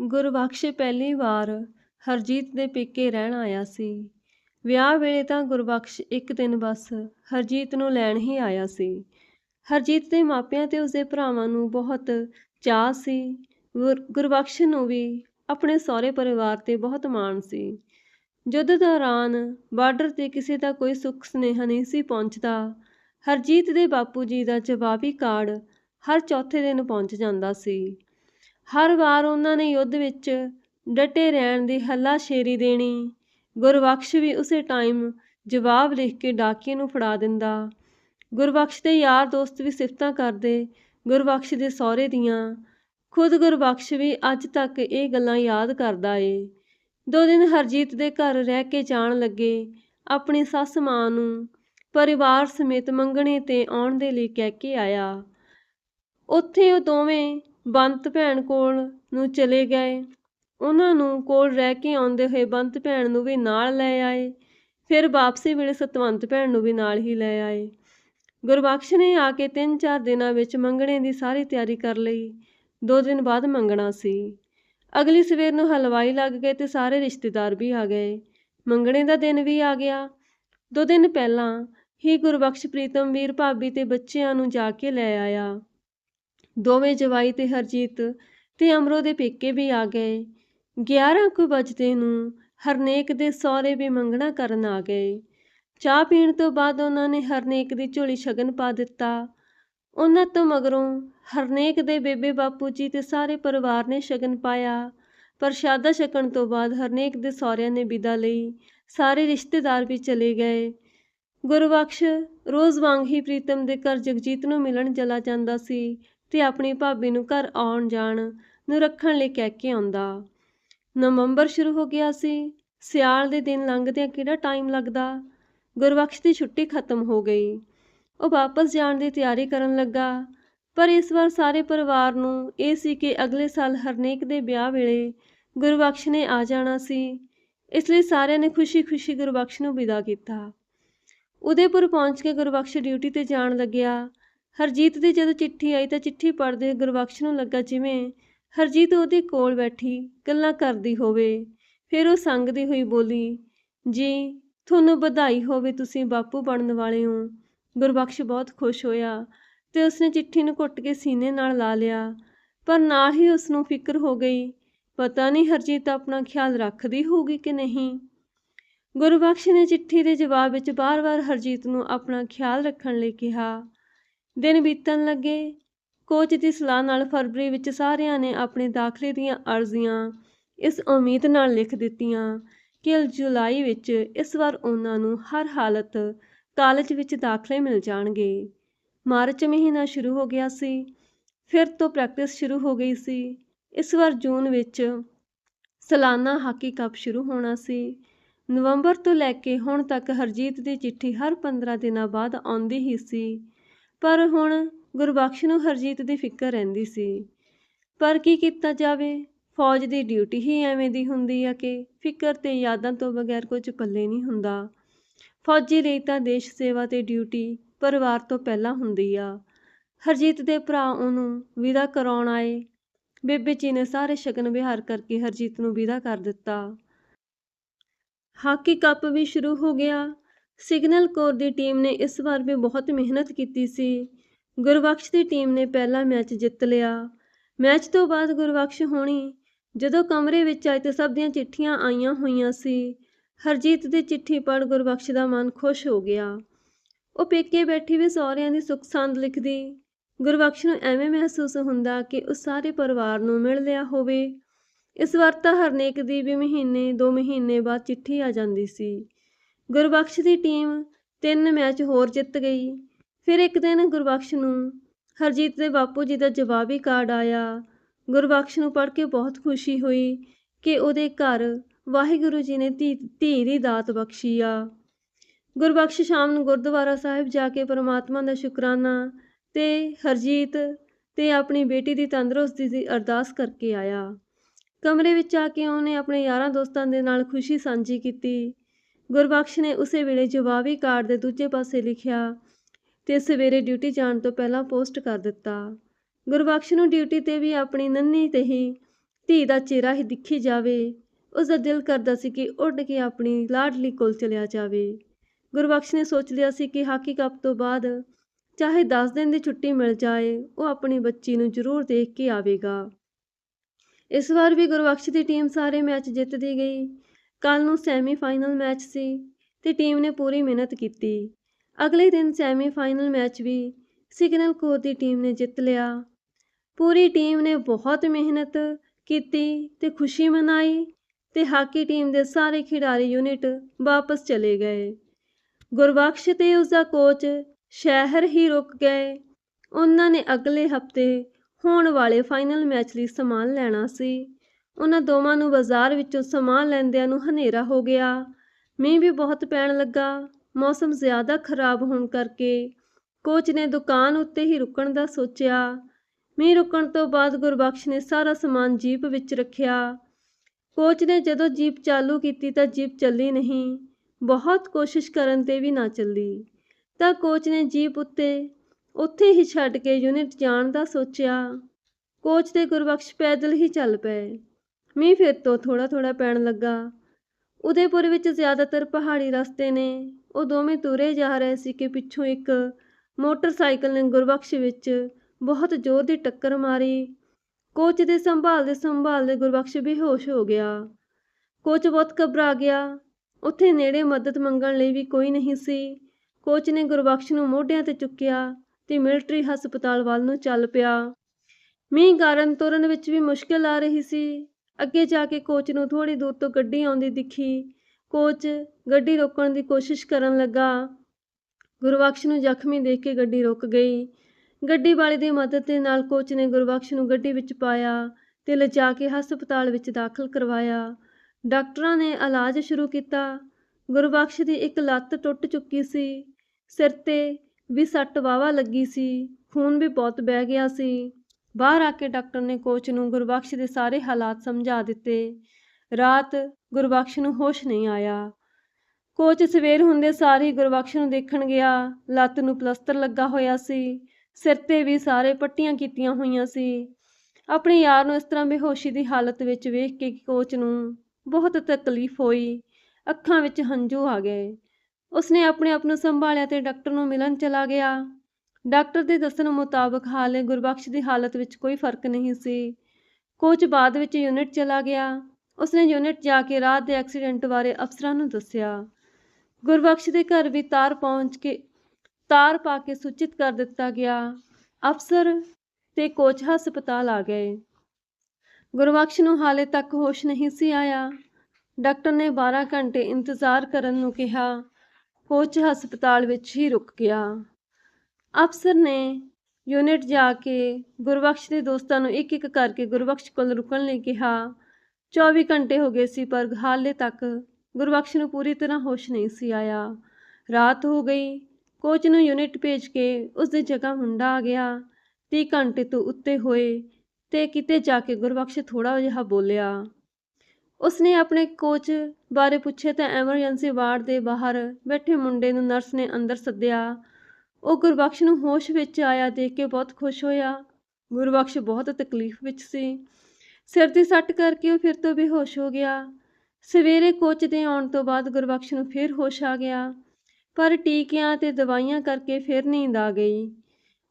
ਗੁਰਬਖਸ਼ ਪਹਿਲੀ ਵਾਰ, ਹਰਜੀਤ ਦੇ ਪੇਕੇ ਰਹਿਣ ਆਇਆ ਸੀ। ਵਿਆਹ ਵੇਲੇ ਤਾਂ ਗੁਰਬਖਸ਼ ਇੱਕ ਦਿਨ ਬਸ ਹਰਜੀਤ ਨੂੰ ਲੈਣ ਹੀ ਆਇਆ ਸੀ। ਹਰਜੀਤ ਦੇ ਮਾਪਿਆਂ ਤੇ ਉਸਦੇ ਭਰਾਵਾਂ ਨੂੰ ਬਹੁਤ ਚਾਅ ਸੀ। ਗੁਰ- ਗੁਰਬਖਸ਼ ਨੂੰ ਵੀ ਆਪਣੇ ਸਹੁਰੇ ਪਰਿਵਾਰ ਤੇ ਬਹੁਤ ਮਾਣ ਸੀ। ਯੁੱਧ ਦੌਰਾਨ ਬਾਰਡਰ ਤੇ ਕਿਸੇ ਦਾ ਕੋਈ ਸੁੱਖ ਸੁਨੇਹਾ ਨਹੀਂ ਸੀ ਪਹੁੰਚਦਾ। ਹਰਜੀਤ ਦੇ ਬਾਪੂ ਜੀ ਦਾ ਜਵਾਬੀ ਕਾਰਡ ਹਰ ਚੌਥੇ ਦਿਨ ਪਹੁੰਚ ਜਾਂਦਾ ਸੀ। ਹਰ ਵਾਰ ਉਹਨਾਂ ਨੇ ਯੁੱਧ ਵਿੱਚ ਡਟੇ ਰਹਿਣ ਦੀ ਹੱਲਾਸ਼ੇਰੀ ਦੇਣੀ। ਗੁਰਬਖਸ਼ ਵੀ ਉਸੇ ਟਾਈਮ ਜਵਾਬ ਲਿਖ ਕੇ ਡਾਕੀਏ ਨੂੰ ਫੜਾ ਦਿੰਦਾ। ਗੁਰਬਖਸ਼ ਦੇ ਯਾਰ ਦੋਸਤ ਵੀ ਸਿਫਤਾਂ ਕਰਦੇ ਗੁਰਬਖਸ਼ ਦੇ ਸਹੁਰੇ ਦੀਆਂ। ਖੁਦ ਗੁਰਬਖਸ਼ ਵੀ ਅੱਜ ਤੱਕ ਇਹ ਗੱਲਾਂ ਯਾਦ ਕਰਦਾ ਏ। ਦੋ ਦਿਨ ਹਰਜੀਤ ਦੇ ਘਰ ਰਹਿ ਕੇ ਜਾਣ ਲੱਗੇ ਆਪਣੀ ਸੱਸ ਮਾਂ ਨੂੰ। ਪਰਿਵਾਰ ਸਮੇਤ ਮੰਗਣੇ ਤੇ ਆਉਣ ਦੇ ਲਈ ਕਹਿ ਕੇ ਆਇਆ। ਉੱਥੇ ਉਹ ਦੋਵੇਂ ਬੰਤ ਭੈਣ ਕੋਲ ਨੂੰ ਚਲੇ ਗਏ। ਉਹਨਾਂ ਨੂੰ ਕੋਲ ਰਹਿ ਕੇ ਆਉਂਦੇ ਹੋਏ ਬੰਤ ਭੈਣ ਨੂੰ ਵੀ ਨਾਲ ਲੈ ਆਏ। ਫਿਰ ਵਾਪਸੀ ਵੇਲੇ ਸਤਵੰਤ ਭੈਣ ਨੂੰ ਵੀ ਨਾਲ ਹੀ ਲੈ ਆਏ। ਗੁਰਬਖਸ਼ ਨੇ ਆ ਕੇ ਤਿੰਨ ਚਾਰ ਦਿਨਾਂ ਵਿੱਚ ਮੰਗਣੇ ਦੀ ਸਾਰੀ ਤਿਆਰੀ ਕਰ ਲਈ। ਦੋ ਦਿਨ ਬਾਅਦ ਮੰਗਣਾ ਸੀ। ਅਗਲੀ ਸਵੇਰ ਨੂੰ ਹਲਵਾਈ ਲੱਗ ਗਏ ਤੇ ਸਾਰੇ ਰਿਸ਼ਤੇਦਾਰ ਵੀ ਆ ਗਏ। ਮੰਗਣੇ ਦਾ ਦਿਨ ਵੀ ਆ ਗਿਆ। ਦੋ ਦਿਨ ਪਹਿਲਾਂ ਹੀ ਗੁਰਬਖਸ਼ ਪ੍ਰੀਤਮ ਵੀਰ ਭਾਬੀ ਤੇ ਬੱਚਿਆਂ ਨੂੰ ਜਾ ਕੇ ਲੈ ਆਇਆ। ਦੋਵੇਂ ਜਵਾਈ ਤੇ ਹਰਜੀਤ ਤੇ ਅਮਰੋ ਦੇ ਪੇਕੇ ਵੀ ਆ ਗਏ। 11 ਕੁ ਵਜਦੇ ਨੂੰ ਹਰਨੇਕ ਦੇ ਸਹੁਰੇ ਵੀ ਮੰਗਣਾ ਕਰਨ ਆ ਗਏ। ਚਾਹ ਪੀਣ ਤੋਂ ਬਾਅਦ ਉਹਨਾਂ ਨੇ ਹਰਨੇਕ ਦੀ ਝੋਲੀ ਸ਼ਗਨ ਪਾ ਦਿੱਤਾ। ਉਹਨਾਂ ਤੋਂ ਮਗਰੋਂ ਹਰਨੇਕ ਦੇ ਬੇਬੇ ਬਾਪੂ ਜੀ ਤੇ ਸਾਰੇ ਪਰਿਵਾਰ ਨੇ ਸ਼ਗਨ ਪਾਇਆ। ਪ੍ਰਸ਼ਾਦਾ ਛਕਣ ਤੋਂ ਬਾਅਦ ਹਰਨੇਕ ਦੇ ਸਹੁਰਿਆਂ ਨੇ ਵਿਦਾ ਲਈ। ਸਾਰੇ ਰਿਸ਼ਤੇਦਾਰ ਵੀ ਚਲੇ ਗਏ। ਗੁਰਬਖਸ਼ ਰੋਜ਼ ਵਾਂਗ ਹੀ ਪ੍ਰੀਤਮ ਦੇ ਘਰ ਜਗਜੀਤ ਨੂੰ ਮਿਲਣ ਚਲਾ ਜਾਂਦਾ ਸੀ। ਤੇ ਆਪਣੀ ਭਾਬੀ ਨੂੰ ਘਰ ਆਉਣ ਜਾਣ ਨੂੰ ਰੱਖਣ ਲਈ ਕਹਿ ਕੇ ਆਉਂਦਾ। ਨਵੰਬਰ ਸ਼ੁਰੂ ਹੋ ਗਿਆ ਸੀ। ਸਿਆਲ ਦੇ ਦਿਨ ਲੰਘਦਿਆਂ ਕਿਹੜਾ ਟਾਈਮ ਲੱਗਦਾ? ਗੁਰਬਖਸ਼ ਦੀ ਛੁੱਟੀ ਖਤਮ ਹੋ ਗਈ। ਉਹ ਵਾਪਸ ਜਾਣ ਦੀ ਤਿਆਰੀ ਕਰਨ ਲੱਗਾ। ਪਰ ਇਸ ਵਾਰ ਸਾਰੇ ਪਰਿਵਾਰ ਨੂੰ ਇਹ ਸੀ ਕਿ ਅਗਲੇ ਸਾਲ ਹਰਨੇਕ ਦੇ ਵਿਆਹ ਵੇਲੇ ਗੁਰਬਖਸ਼ ਨੇ ਆ ਜਾਣਾ ਸੀ। ਇਸ ਲਈ ਸਾਰਿਆਂ ਨੇ ਖੁਸ਼ੀ-ਖੁਸ਼ੀ ਗੁਰਬਖਸ਼ ਨੂੰ ਵਿਦਾ ਕੀਤਾ। ਉਦੈਪੁਰ ਪਹੁੰਚ ਕੇ ਗੁਰਬਖਸ਼ ਡਿਊਟੀ ਤੇ ਜਾਣ ਲੱਗਿਆ। ਹਰਜੀਤ ਦੀ ਜਦੋਂ ਚਿੱਠੀ ਆਈ ਤਾਂ ਚਿੱਠੀ ਪੜ੍ਹਦੇ ਗੁਰਬਖਸ਼ ਨੂੰ ਲੱਗਾ ਜਿਵੇਂ ਹਰਜੀਤ ਉਹਦੇ ਕੋਲ ਬੈਠੀ ਗੱਲਾਂ ਕਰਦੀ ਹੋਵੇ। ਫਿਰ ਉਹ ਸੰਗਦੀ ਹੋਈ ਬੋਲੀ, ਜੀ, ਤੁਹਾਨੂੰ ਵਧਾਈ ਹੋਵੇ ਤੁਸੀਂ ਬਾਪੂ ਬਣਨ ਵਾਲੇ ਹੋ। ਗੁਰਬਖਸ਼ ਬਹੁਤ ਖੁਸ਼ ਹੋਇਆ ਤੇ ਉਸਨੇ ਚਿੱਠੀ ਨੂੰ ਘੁੱਟ ਕੇ ਸੀਨੇ ਨਾਲ ਲਾ ਲਿਆ। ਪਰ ਨਾਲ ਹੀ ਉਸ ਨੂੰ ਫਿਕਰ ਹੋ ਗਈ, ਪਤਾ ਨਹੀਂ ਹਰਜੀਤ ਆਪਣਾ ਖਿਆਲ ਰੱਖਦੀ ਹੋਊਗੀ ਕਿ ਨਹੀਂ? ਗੁਰਬਖਸ਼ ਨੇ ਚਿੱਠੀ ਦੇ ਜਵਾਬ ਵਿੱਚ ਬਾਰ-ਬਾਰ ਹਰਜੀਤ ਨੂੰ ਆਪਣਾ ਖਿਆਲ ਰੱਖਣ ਲਈ ਕਿਹਾ। ਦਿਨ ਬੀਤਣ ਲੱਗੇ। ਕੋਚ ਦੀ ਸਲਾਹ ਨਾਲ ਫਰਵਰੀ ਵਿੱਚ ਸਾਰਿਆਂ ਨੇ ਆਪਣੇ ਦਾਖਲੇ ਦੀਆਂ ਅਰਜ਼ੀਆਂ ਇਸ ਉਮੀਦ ਨਾਲ ਲਿਖ ਦਿੱਤੀਆਂ ਕਿ ਜੁਲਾਈ ਵਿੱਚ ਇਸ ਵਾਰ ਉਹਨਾਂ ਨੂੰ ਹਰ ਹਾਲਤ ਕਾਲਜ ਵਿੱਚ ਦਾਖਲੇ ਮਿਲ ਜਾਣਗੇ। ਮਾਰਚ ਮਹੀਨਾ ਸ਼ੁਰੂ ਹੋ ਗਿਆ ਸੀ। ਫਿਰ ਤੋਂ ਪ੍ਰੈਕਟਿਸ ਸ਼ੁਰੂ ਹੋ ਗਈ ਸੀ। ਇਸ ਵਾਰ ਜੂਨ ਵਿੱਚ ਸਾਲਾਨਾ ਹਾਕੀ ਕੱਪ ਸ਼ੁਰੂ ਹੋਣਾ ਸੀ। ਨਵੰਬਰ ਤੋਂ ਲੈ ਕੇ ਹੁਣ ਤੱਕ ਹਰਜੀਤ ਦੀ ਚਿੱਠੀ ਹਰ 15 ਦਿਨਾਂ ਬਾਅਦ ਆਉਂਦੀ ਹੀ ਸੀ। ਪਰ ਹੁਣ ਗੁਰਬਖਸ਼ ਨੂੰ ਹਰਜੀਤ ਦੀ ਫਿਕਰ ਰਹਿੰਦੀ ਸੀ। ਪਰ ਕੀ ਕੀਤਾ ਜਾਵੇ? ਫੌਜ ਦੀ ਡਿਊਟੀ ਹੀ ਐਵੇਂ ਦੀ ਹੁੰਦੀ ਆ ਕਿ ਫਿਕਰ ਤੇ ਯਾਦਾਂ ਤੋਂ ਬਗੈਰ ਕੁਝ ਪੱਲੇ ਨਹੀਂ ਹੁੰਦਾ। ਫੌਜੀ ਲਈ ਤਾਂ ਦੇਸ਼ ਸੇਵਾ ਤੇ ਡਿਊਟੀ ਪਰਿਵਾਰ ਤੋਂ ਪਹਿਲਾਂ ਹੁੰਦੀ ਆ। ਹਰਜੀਤ ਦੇ ਭਰਾ ਉਹਨੂੰ ਵਿਦਾ ਕਰਾਉਣ ਆਏ। ਬੇਬੇ ਜੀ ਨੇ ਸਾਰੇ ਸ਼ਗਨ ਵਿਹਾਰ ਕਰਕੇ ਹਰਜੀਤ ਨੂੰ ਵਿਦਾ ਕਰ ਦਿੱਤਾ। ਹਾਕੀ ਕੱਪ ਵੀ ਸ਼ੁਰੂ ਹੋ ਗਿਆ। ਸਿਗਨਲ ਕੋਰ ਦੀ ਟੀਮ ਨੇ ਇਸ ਵਾਰ ਵੀ ਬਹੁਤ ਮਿਹਨਤ ਕੀਤੀ ਸੀ। ਗੁਰਬਖਸ਼ ਦੀ ਟੀਮ ਨੇ ਪਹਿਲਾ ਮੈਚ ਜਿੱਤ ਲਿਆ। ਮੈਚ ਤੋਂ ਬਾਅਦ ਗੁਰਬਖਸ਼ ਹੋਣੀ ਜਦੋਂ ਕਮਰੇ ਵਿੱਚ ਆਏ ਤਾਂ ਸਭ ਦੀਆਂ ਚਿੱਠੀਆਂ ਆਈਆਂ ਹੋਈਆਂ ਸੀ। ਹਰਜੀਤ ਦੀ ਚਿੱਠੀ ਪੜ੍ਹ ਗੁਰਬਖਸ਼ ਦਾ ਮਨ ਖੁਸ਼ ਹੋ ਗਿਆ। ਉਹ ਪੇਕੇ ਬੈਠੀ ਵੀ ਸਹੁਰਿਆਂ ਦੀ ਸੁੱਖ ਸੰਦ ਲਿਖਦੀ। ਗੁਰਬਖਸ਼ ਨੂੰ ਐਵੇਂ ਮਹਿਸੂਸ ਹੁੰਦਾ ਕਿ ਉਹ ਸਾਰੇ ਪਰਿਵਾਰ ਨੂੰ ਮਿਲ ਲਿਆ ਹੋਵੇ। ਇਸ ਵਾਰ ਤਾਂ ਹਰਨੇਕ ਦੀ ਵੀ ਮਹੀਨੇ, ਦੋ ਮਹੀਨੇ ਬਾਅਦ ਚਿੱਠੀ ਆ ਜਾਂਦੀ ਸੀ। ਗੁਰਬਖਸ਼ ਦੀ ਟੀਮ ਤਿੰਨ ਮੈਚ ਹੋਰ ਜਿੱਤ ਗਈ। ਫਿਰ ਇੱਕ ਦਿਨ ਗੁਰਬਖਸ਼ ਨੂੰ ਹਰਜੀਤ ਦੇ ਬਾਪੂ ਜੀ ਦਾ ਜਵਾਬੀ ਕਾਰਡ ਆਇਆ। ਗੁਰਬਖਸ਼ ਨੂੰ ਪੜ੍ਹ ਕੇ ਬਹੁਤ ਖੁਸ਼ੀ ਹੋਈ ਕਿ ਉਹਦੇ ਘਰ ਵਾਹਿਗੁਰੂ ਜੀ ਨੇ ਧੀ ਧੀ ਦੀ ਦਾਤ ਬਖਸ਼ੀ ਆ। ਗੁਰਬਖਸ਼ ਸ਼ਾਮ ਨੂੰ ਗੁਰਦੁਆਰਾ ਸਾਹਿਬ ਜਾ ਕੇ ਪਰਮਾਤਮਾ ਦਾ ਸ਼ੁਕਰਾਨਾ ਤੇ ਹਰਜੀਤ ਤੇ ਆਪਣੀ ਬੇਟੀ ਦੀ ਤੰਦਰੁਸਤੀ ਦੀ ਅਰਦਾਸ ਕਰਕੇ ਆਇਆ। ਕਮਰੇ ਵਿੱਚ ਆ ਕੇ ਉਹਨੇ ਆਪਣੇ ਯਾਰਾਂ ਦੋਸਤਾਂ ਦੇ ਨਾਲ ਖੁਸ਼ੀ ਸਾਂਝੀ ਕੀਤੀ। ਗੁਰਬਖਸ਼ ਨੇ ਉਸੇ ਵੇਲੇ ਜਵਾਬੀ ਕਾਰਡ ਦੇ ਦੂਜੇ ਪਾਸੇ ਲਿਖਿਆ ਤੇ ਸਵੇਰੇ ਡਿਊਟੀ ਜਾਣ ਤੋਂ ਪਹਿਲਾਂ ਪੋਸਟ ਕਰ ਦਿੱਤਾ। ਗੁਰਬਖਸ਼ ਨੂੰ ਡਿਊਟੀ ਤੇ ਵੀ ਆਪਣੀ ਨੰਨੀ ਤੇ ਹੀ ਧੀ ਦਾ ਚਿਹਰਾ ਹੀ ਦਿਖੀ ਜਾਵੇ, ਉਸਦਾ ਦਿਲ ਕਰਦਾ ਸੀ ਕਿ ਉੱਡ ਕੇ ਆਪਣੀ ਲਾਡਲੀ ਕੋਲ ਚਲਿਆ ਜਾਵੇ। ਗੁਰਬਖਸ਼ ਨੇ ਸੋਚ ਲਿਆ ਸੀ ਕਿ ਹਾਕੀ ਕੱਪ ਤੋਂ ਬਾਅਦ ਚਾਹੇ 10 ਦਿਨ ਦੀ ਛੁੱਟੀ ਮਿਲ ਜਾਏ, ਉਹ ਆਪਣੀ ਬੱਚੀ ਨੂੰ ਜ਼ਰੂਰ ਦੇਖ ਕੇ ਆਵੇਗਾ। ਇਸ ਵਾਰ ਵੀ ਗੁਰਬਖਸ਼ ਦੀ ਟੀਮ ਸਾਰੇ ਮੈਚ ਜਿੱਤਦੀ ਗਈ। ਕੱਲ ਨੂੰ ਸੈਮੀਫਾਈਨਲ ਮੈਚ ਸੀ ਤੇ ਟੀਮ ਨੇ ਪੂਰੀ ਮਿਹਨਤ ਕੀਤੀ। ਅਗਲੇ ਦਿਨ ਸੈਮੀਫਾਈਨਲ ਮੈਚ ਵੀ ਸਿਗਨਲ ਕੋਰ ਦੀ ਟੀਮ ਨੇ ਜਿੱਤ ਲਿਆ। ਪੂਰੀ ਟੀਮ ਨੇ ਬਹੁਤ ਮਿਹਨਤ ਕੀਤੀ ਤੇ ਖੁਸ਼ੀ ਮਨਾਈ ਤੇ ਹਾਕੀ ਟੀਮ ਦੇ ਸਾਰੇ ਖਿਡਾਰੀ ਯੂਨਿਟ ਵਾਪਸ ਚਲੇ ਗਏ। ਗੁਰਬਖਸ਼ ਤੇ ਉਸਦਾ ਕੋਚ ਸ਼ਹਿਰ ਹੀ ਰੁਕ ਗਏ। ਉਹਨਾਂ ਨੇ ਅਗਲੇ ਹਫ਼ਤੇ ਹੋਣ ਵਾਲੇ ਫਾਈਨਲ ਮੈਚ ਲਈ ਸਮਾਨ ਲੈਣਾ ਸੀ। ਉਹਨਾਂ ਦੋਵਾਂ ਨੂੰ ਬਾਜ਼ਾਰ ਵਿੱਚੋਂ ਸਮਾਨ ਲੈਂਦਿਆਂ ਨੂੰ ਹਨੇਰਾ ਹੋ ਗਿਆ। ਮੀਂਹ ਵੀ ਬਹੁਤ ਪੈਣ ਲੱਗਾ। ਮੌਸਮ ਜ਼ਿਆਦਾ ਖਰਾਬ ਹੋਣ ਕਰਕੇ ਕੋਚ ਨੇ ਦੁਕਾਨ ਉੱਤੇ ਹੀ ਰੁਕਣ ਦਾ ਸੋਚਿਆ। ਮੀਂਹ ਰੁਕਣ ਤੋਂ ਬਾਅਦ ਗੁਰਬਖਸ਼ ਨੇ ਸਾਰਾ ਸਮਾਨ ਜੀਪ ਵਿੱਚ ਰੱਖਿਆ। ਕੋਚ ਨੇ ਜਦੋਂ ਜੀਪ ਚਾਲੂ ਕੀਤੀ ਤਾਂ ਜੀਪ ਚੱਲੀ ਨਹੀਂ। ਬਹੁਤ ਕੋਸ਼ਿਸ਼ ਕਰਨ ਤੇ ਵੀ ਨਾ ਚੱਲੀ। ਤਾਂ ਕੋਚ ਨੇ ਜੀਪ ਉੱਤੇ ਉੱਥੇ ਹੀ ਛੱਡ ਕੇ ਯੂਨਿਟ ਜਾਣ ਦਾ ਸੋਚਿਆ। ਕੋਚ ਤੇ ਗੁਰਬਖਸ਼ ਪੈਦਲ ਹੀ ਚੱਲ ਪਏ। ਮੀਂਹ ਫਿਰ ਤੋਂ ਥੋੜਾ ਥੋੜਾ ਪੈਣ ਲੱਗਾ। ਉਦੈਪੁਰ ਵਿੱਚ ਜ਼ਿਆਦਾਤਰ ਪਹਾੜੀ ਰਸਤੇ ਨੇ। ਉਹ ਦੋਵੇਂ ਤੁਰੇ ਜਾ ਰਹੇ ਸੀ ਕਿ ਪਿੱਛੋਂ ਇੱਕ ਮੋਟਰਸਾਈਕਲ ਨੇ ਗੁਰਬਖਸ਼ ਵਿੱਚ ਬਹੁਤ ਜ਼ੋਰ ਦੀ ਟੱਕਰ ਮਾਰੀ। ਕੋਚ ਦੇ ਸੰਭਾਲਦੇ ਸੰਭਾਲਦੇ ਗੁਰਬਖਸ਼ ਬੇਹੋਸ਼ ਹੋ ਗਿਆ। ਕੋਚ ਬਹੁਤ ਘਬਰਾ ਗਿਆ। ਉੱਥੇ ਨੇੜੇ ਮਦਦ ਮੰਗਣ ਲਈ ਵੀ ਕੋਈ ਨਹੀਂ ਸੀ। ਕੋਚ ਨੇ ਗੁਰਬਖਸ਼ ਨੂੰ ਮੋਢਿਆਂ ਤੇ ਚੁੱਕਿਆ ਤੇ ਮਿਲਟਰੀ ਹਸਪਤਾਲ ਵੱਲ ਨੂੰ ਚੱਲ ਪਿਆ। ਮੀਂਹ ਕਾਰਨ ਤੁਰਨ ਵਿੱਚ ਵੀ ਮੁਸ਼ਕਲ ਆ ਰਹੀ ਸੀ। ਅੱਗੇ ਜਾ ਕੇ ਕੋਚ ਨੂੰ ਥੋੜੀ ਦੂਰ ਤੋਂ ਗੱਡੀ ਆਉਂਦੀ ਦਿਖੀ। ਕੋਚ ਗੱਡੀ ਰੋਕਣ ਦੀ ਕੋਸ਼ਿਸ਼ ਕਰਨ ਲੱਗਾ। ਗੁਰਬਖਸ਼ ਨੂੰ ਜ਼ਖਮੀ ਦੇਖ ਕੇ ਗੱਡੀ ਰੁਕ ਗਈ। ਗੱਡੀ ਵਾਲੇ ਦੀ ਮਦਦ ਦੇ ਨਾਲ ਕੋਚ ਨੇ ਗੁਰਬਖਸ਼ ਨੂੰ ਗੱਡੀ ਵਿੱਚ ਪਾਇਆ ਤੇ ਲਿਜਾ ਕੇ ਹਸਪਤਾਲ ਵਿੱਚ ਦਾਖਲ ਕਰਵਾਇਆ। ਡਾਕਟਰਾਂ ਨੇ ਇਲਾਜ ਸ਼ੁਰੂ ਕੀਤਾ। ਗੁਰਬਖਸ਼ ਦੀ ਇੱਕ ਲੱਤ ਟੁੱਟ ਚੁੱਕੀ ਸੀ। ਸਿਰ ਤੇ ਵੀ ਸੱਟ ਵਾਵਾ ਲੱਗੀ ਸੀ। ਖੂਨ ਵੀ ਬਹੁਤ ਵਹਿ ਗਿਆ ਸੀ। ਬਾਹਰ ਆ ਕੇ ਡਾਕਟਰ ਨੇ ਕੋਚ ਨੂੰ ਗੁਰਬਖਸ਼ ਦੇ ਸਾਰੇ ਹਾਲਾਤ ਸਮਝਾ ਦਿੱਤੇ। ਰਾਤ ਗੁਰਬਖਸ਼ ਨੂੰ ਹੋਸ਼ ਨਹੀਂ ਆਇਆ। ਕੋਚ ਸਵੇਰ ਹੁੰਦੇ ਸਾਰੇ ਹੀ ਗੁਰਬਖਸ਼ ਨੂੰ ਦੇਖਣ ਗਿਆ। ਲੱਤ ਨੂੰ ਪਲਸਤਰ ਲੱਗਾ ਹੋਇਆ ਸੀ। ਸਿਰ ਤੇ ਵੀ ਸਾਰੇ ਪੱਟੀਆਂ ਕੀਤੀਆਂ ਹੋਈਆਂ ਸੀ। ਆਪਣੇ ਯਾਰ ਨੂੰ ਇਸ ਤਰ੍ਹਾਂ ਬੇਹੋਸ਼ੀ ਦੀ ਹਾਲਤ ਵਿੱਚ ਵੇਖ ਕੇ ਕੋਚ ਨੂੰ ਬਹੁਤ ਤਕਲੀਫ ਹੋਈ। ਅੱਖਾਂ ਵਿੱਚ ਹੰਝੂ ਆ ਗਏ। ਉਸਨੇ ਆਪਣੇ ਆਪ ਨੂੰ ਸੰਭਾਲਿਆ ਤੇ ਡਾਕਟਰ ਨੂੰ ਮਿਲਣ ਚਲਾ ਗਿਆ। ਡਾਕਟਰ ਦੇ ਦੱਸਣ ਮੁਤਾਬਕ ਹਾਲੇ ਗੁਰਬਖਸ਼ ਦੀ ਹਾਲਤ ਵਿੱਚ ਕੋਈ ਫ਼ਰਕ ਨਹੀਂ ਸੀ। ਕੋਚ ਬਾਅਦ ਵਿੱਚ ਯੂਨਿਟ ਚਲਾ ਗਿਆ। ਉਸਨੇ ਯੂਨਿਟ ਜਾ ਕੇ ਰਾਤ ਦੇ ਐਕਸੀਡੈਂਟ ਬਾਰੇ ਅਫਸਰਾਂ ਨੂੰ ਦੱਸਿਆ। ਗੁਰਬਖਸ਼ ਦੇ ਘਰ ਵੀ ਤਾਰ ਪਹੁੰਚ ਕੇ, ਤਾਰ ਪਾ ਕੇ ਸੂਚਿਤ ਕਰ ਦਿੱਤਾ ਗਿਆ। ਅਫਸਰ ਤੇ ਕੋਚ ਹਸਪਤਾਲ ਆ ਗਏ। ਗੁਰਬਖਸ਼ ਨੂੰ ਹਾਲੇ ਤੱਕ ਹੋਸ਼ ਨਹੀਂ ਸੀ ਆਇਆ। ਡਾਕਟਰ ਨੇ 12 ਘੰਟੇ ਇੰਤਜ਼ਾਰ ਕਰਨ ਨੂੰ ਕਿਹਾ। ਕੋਚ ਹਸਪਤਾਲ ਵਿੱਚ ਹੀ ਰੁਕ ਗਿਆ। ਅਫਸਰ ਨੇ ਯੂਨਿਟ ਜਾ ਕੇ ਗੁਰਬਖਸ਼ ਦੇ ਦੋਸਤਾਂ ਨੂੰ ਇੱਕ ਇੱਕ ਕਰਕੇ ਗੁਰਬਖਸ਼ ਕੋਲ ਰੁਕਣ ਲਈ ਕਿਹਾ 24 ਘੰਟੇ ਹੋ ਗਏ ਸੀ ਪਰ ਹਾਲੇ ਤੱਕ ਗੁਰਬਖਸ਼ ਨੂੰ ਪੂਰੀ ਤਰ੍ਹਾਂ ਹੋਸ਼ ਨਹੀਂ ਸੀ ਆਇਆ। ਰਾਤ ਹੋ ਗਈ, ਕੋਚ ਨੂੰ ਯੂਨਿਟ ਭੇਜ ਕੇ ਉਸ ਦੀ ਜਗ੍ਹਾ ਮੁੰਡਾ ਆ ਗਿਆ। 30 ਘੰਟੇ ਤੋਂ ਉੱਤੇ ਹੋਏ ਤੇ ਕਿਤੇ ਜਾ ਕੇ ਗੁਰਬਖਸ਼ ਥੋੜਾ ਜਿਹਾ ਬੋਲਿਆ। ਉਸਨੇ ਆਪਣੇ ਕੋਚ ਬਾਰੇ ਪੁੱਛਿਆ ਤਾਂ ਐਮਰਜੈਂਸੀ ਵਾਰਡ ਦੇ ਬਾਹਰ ਬੈਠੇ ਮੁੰਡੇ ਨੂੰ ਨਰਸ ਨੇ ਅੰਦਰ ਸੱਦਿਆ। ਉਹ ਗੁਰਬਖਸ਼ ਨੂੰ ਹੋਸ਼ ਵਿੱਚ ਆਇਆ ਦੇਖ ਕੇ ਬਹੁਤ ਖੁਸ਼ ਹੋਇਆ। ਗੁਰਬਖਸ਼ ਬਹੁਤ ਤਕਲੀਫ ਵਿੱਚ ਸੀ। ਸਿਰ ਦੀ ਸੱਟ ਕਰਕੇ ਉਹ ਫਿਰ ਤੋਂ ਬੇਹੋਸ਼ ਹੋ ਗਿਆ। ਸਵੇਰੇ ਕੋਚ ਦੇ ਆਉਣ ਤੋਂ ਬਾਅਦ ਗੁਰਬਖਸ਼ ਨੂੰ ਫਿਰ ਹੋਸ਼ ਆ ਗਿਆ। ਪਰ ਟੀਕਿਆਂ ਤੇ ਦਵਾਈਆਂ ਕਰਕੇ ਫਿਰ ਨੀਂਦ ਆ ਗਈ।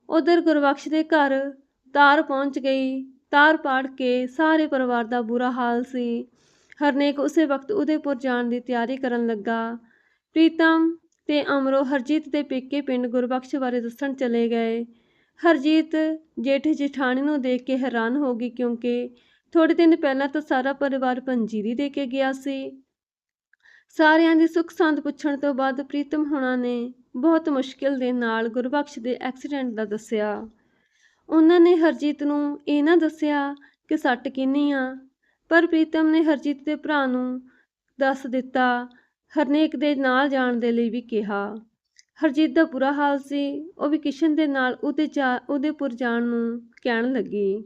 ਉਧਰ ਗੁਰਬਖਸ਼ ਦੇ ਘਰ ਤਾਰ ਪਹੁੰਚ ਗਈ। ਤਾਰ ਪਾੜ ਕੇ ਸਾਰੇ ਪਰਿਵਾਰ ਦਾ ਬੁਰਾ ਹਾਲ ਸੀ। ਹਰਨੇਕ ਉਸੇ ਵਕਤ ਉਦੈਪੁਰ ਜਾਣ ਦੀ ਤਿਆਰੀ ਕਰਨ ਲੱਗਾ। ਪ੍ਰੀਤਮ ਤੇ ਅਮਰੋ ਹਰਜੀਤ ਦੇ ਪੇਕੇ ਪਿੰਡ ਗੁਰਬਖਸ਼ ਬਾਰੇ ਦੱਸਣ ਚਲੇ ਗਏ। ਹਰਜੀਤ ਜੇਠ ਜਠਾਣੀ ਨੂੰ ਦੇਖ ਕੇ ਹੈਰਾਨ ਹੋ ਗਈ ਕਿਉਂਕਿ ਥੋੜੇ ਦਿਨ ਪਹਿਲਾਂ ਤਾਂ ਸਾਰਾ ਪਰਿਵਾਰ ਪੰਜੀਰੀ ਦੇ ਕੇ ਗਿਆ ਸੀ। ਸਾਰਿਆਂ ਦੀ ਸੁੱਖ ਸੰਦ ਪੁੱਛਣ ਤੋਂ ਬਾਅਦ ਪ੍ਰੀਤਮ ਹੁਣਾਂ ਨੇ ਬਹੁਤ ਮੁਸ਼ਕਿਲ ਦੇ ਨਾਲ ਗੁਰਬਖਸ਼ ਦੇ ਐਕਸੀਡੈਂਟ ਦਾ ਦੱਸਿਆ। ਉਹਨਾਂ ਨੇ ਹਰਜੀਤ ਨੂੰ ਇਹ ਨਾ ਦੱਸਿਆ ਕਿ ਸੱਟ ਕਿੰਨੀ ਆ, ਪਰ ਪ੍ਰੀਤਮ ਨੇ ਹਰਜੀਤ ਦੇ ਭਰਾ ਨੂੰ ਦੱਸ ਦਿੱਤਾ ਹਰਨੇਕ ਦੇ ਨਾਲ ਜਾਣ ਦੇ ਲਈ ਵੀ ਕਿਹਾ। ਹਰਜੀਤ ਦਾ ਬੁਰਾ ਹਾਲ ਸੀ। ਉਹ ਵੀ ਕਿਸ਼ਨ ਦੇ ਨਾਲ ਉਹਦੇ ਜਾ ਉਦੈਪੁਰ ਜਾਣ ਨੂੰ ਕਹਿਣ ਲੱਗੀ।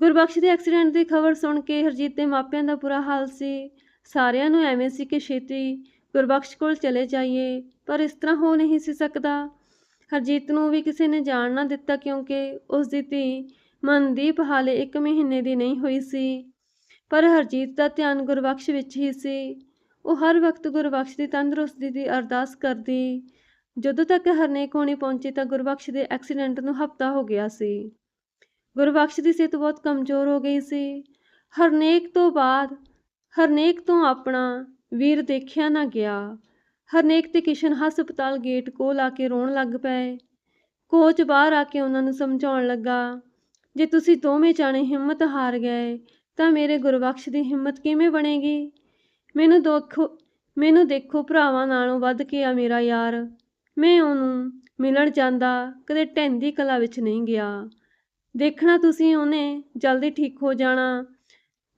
ਗੁਰਬਖਸ਼ ਦੇ ਐਕਸੀਡੈਂਟ ਦੀ ਖਬਰ ਸੁਣ ਕੇ ਹਰਜੀਤ ਦੇ ਮਾਪਿਆਂ ਦਾ ਬੁਰਾ ਹਾਲ ਸੀ। ਸਾਰਿਆਂ ਨੂੰ ਐਵੇਂ ਸੀ ਕਿ ਛੇਤੀ ਗੁਰਬਖਸ਼ ਕੋਲ ਚਲੇ ਜਾਈਏ, ਪਰ ਇਸ ਤਰ੍ਹਾਂ ਹੋ ਨਹੀਂ ਸੀ ਸਕਦਾ। ਹਰਜੀਤ ਨੂੰ ਵੀ ਕਿਸੇ ਨੇ ਜਾਣ ਨਾ ਦਿੱਤਾ ਕਿਉਂਕਿ ਉਸ ਦੀ ਧੀ ਮਨਦੀਪ ਹਾਲੇ 1 ਮਹੀਨੇ ਦੀ ਨਹੀਂ ਹੋਈ ਸੀ। ਪਰ ਹਰਜੀਤ ਦਾ ਧਿਆਨ ਗੁਰਬਖਸ਼ ਵਿੱਚ ਹੀ ਸੀ। ਉਹ ਹਰ ਵਕਤ ਗੁਰਬਖਸ਼ ਦੀ ਤੰਦਰੁਸਤੀ ਦੀ ਅਰਦਾਸ ਕਰਦੀ। ਜਦੋਂ ਤੱਕ ਹਰਨੇਕ ਹੋਣੀ ਪਹੁੰਚੀ ਤਾਂ ਗੁਰਬਖਸ਼ ਦੇ ਐਕਸੀਡੈਂਟ ਨੂੰ ਹਫਤਾ ਹੋ ਗਿਆ ਸੀ। ਗੁਰਬਖਸ਼ ਦੀ ਸਿਹਤ ਬਹੁਤ ਕਮਜ਼ੋਰ ਹੋ ਗਈ ਸੀ। ਹਰਨੇਕ ਤੋਂ ਬਾਅਦ, ਹਰਨੇਕ ਤੋਂ ਆਪਣਾ ਵੀਰ ਦੇਖਿਆ ਨਾ ਗਿਆ। ਹਰਨੇਕ ਤੇ ਕਿਸ਼ਨ ਹਸਪਤਾਲ ਗੇਟ ਕੋਲ ਆ ਕੇ ਰੋਣ ਲੱਗ ਪਏ। ਕੋਚ ਬਾਹਰ ਆ ਕੇ ਉਹਨਾਂ ਨੂੰ ਸਮਝਾਉਣ ਲੱਗਾ, ਜੇ ਤੁਸੀਂ ਦੋਵੇਂ ਜਾਣੇ ਹਿੰਮਤ ਹਾਰ ਗਏ, ਤਾਂ ਮੇਰੇ ਗੁਰਬਖਸ਼ ਦੀ ਹਿੰਮਤ ਕਿਵੇਂ ਬਣੇਗੀ? ਮੈਨੂੰ ਦੇਖੋ ਮੈਨੂੰ ਦੇਖੋ ਭਰਾਵਾਂ ਨਾਲੋਂ ਵੱਧ ਕੇ ਆ ਮੇਰਾ ਯਾਰ। ਮੈਂ ਉਹਨੂੰ ਮਿਲਣ ਜਾਂਦਾ ਕਦੇ ਢੈਂਦੀ ਕਲਾ ਵਿੱਚ ਨਹੀਂ ਗਿਆ। ਦੇਖਣਾ ਤੁਸੀਂ ਉਹਨੇ ਜਲਦੀ ਠੀਕ ਹੋ ਜਾਣਾ।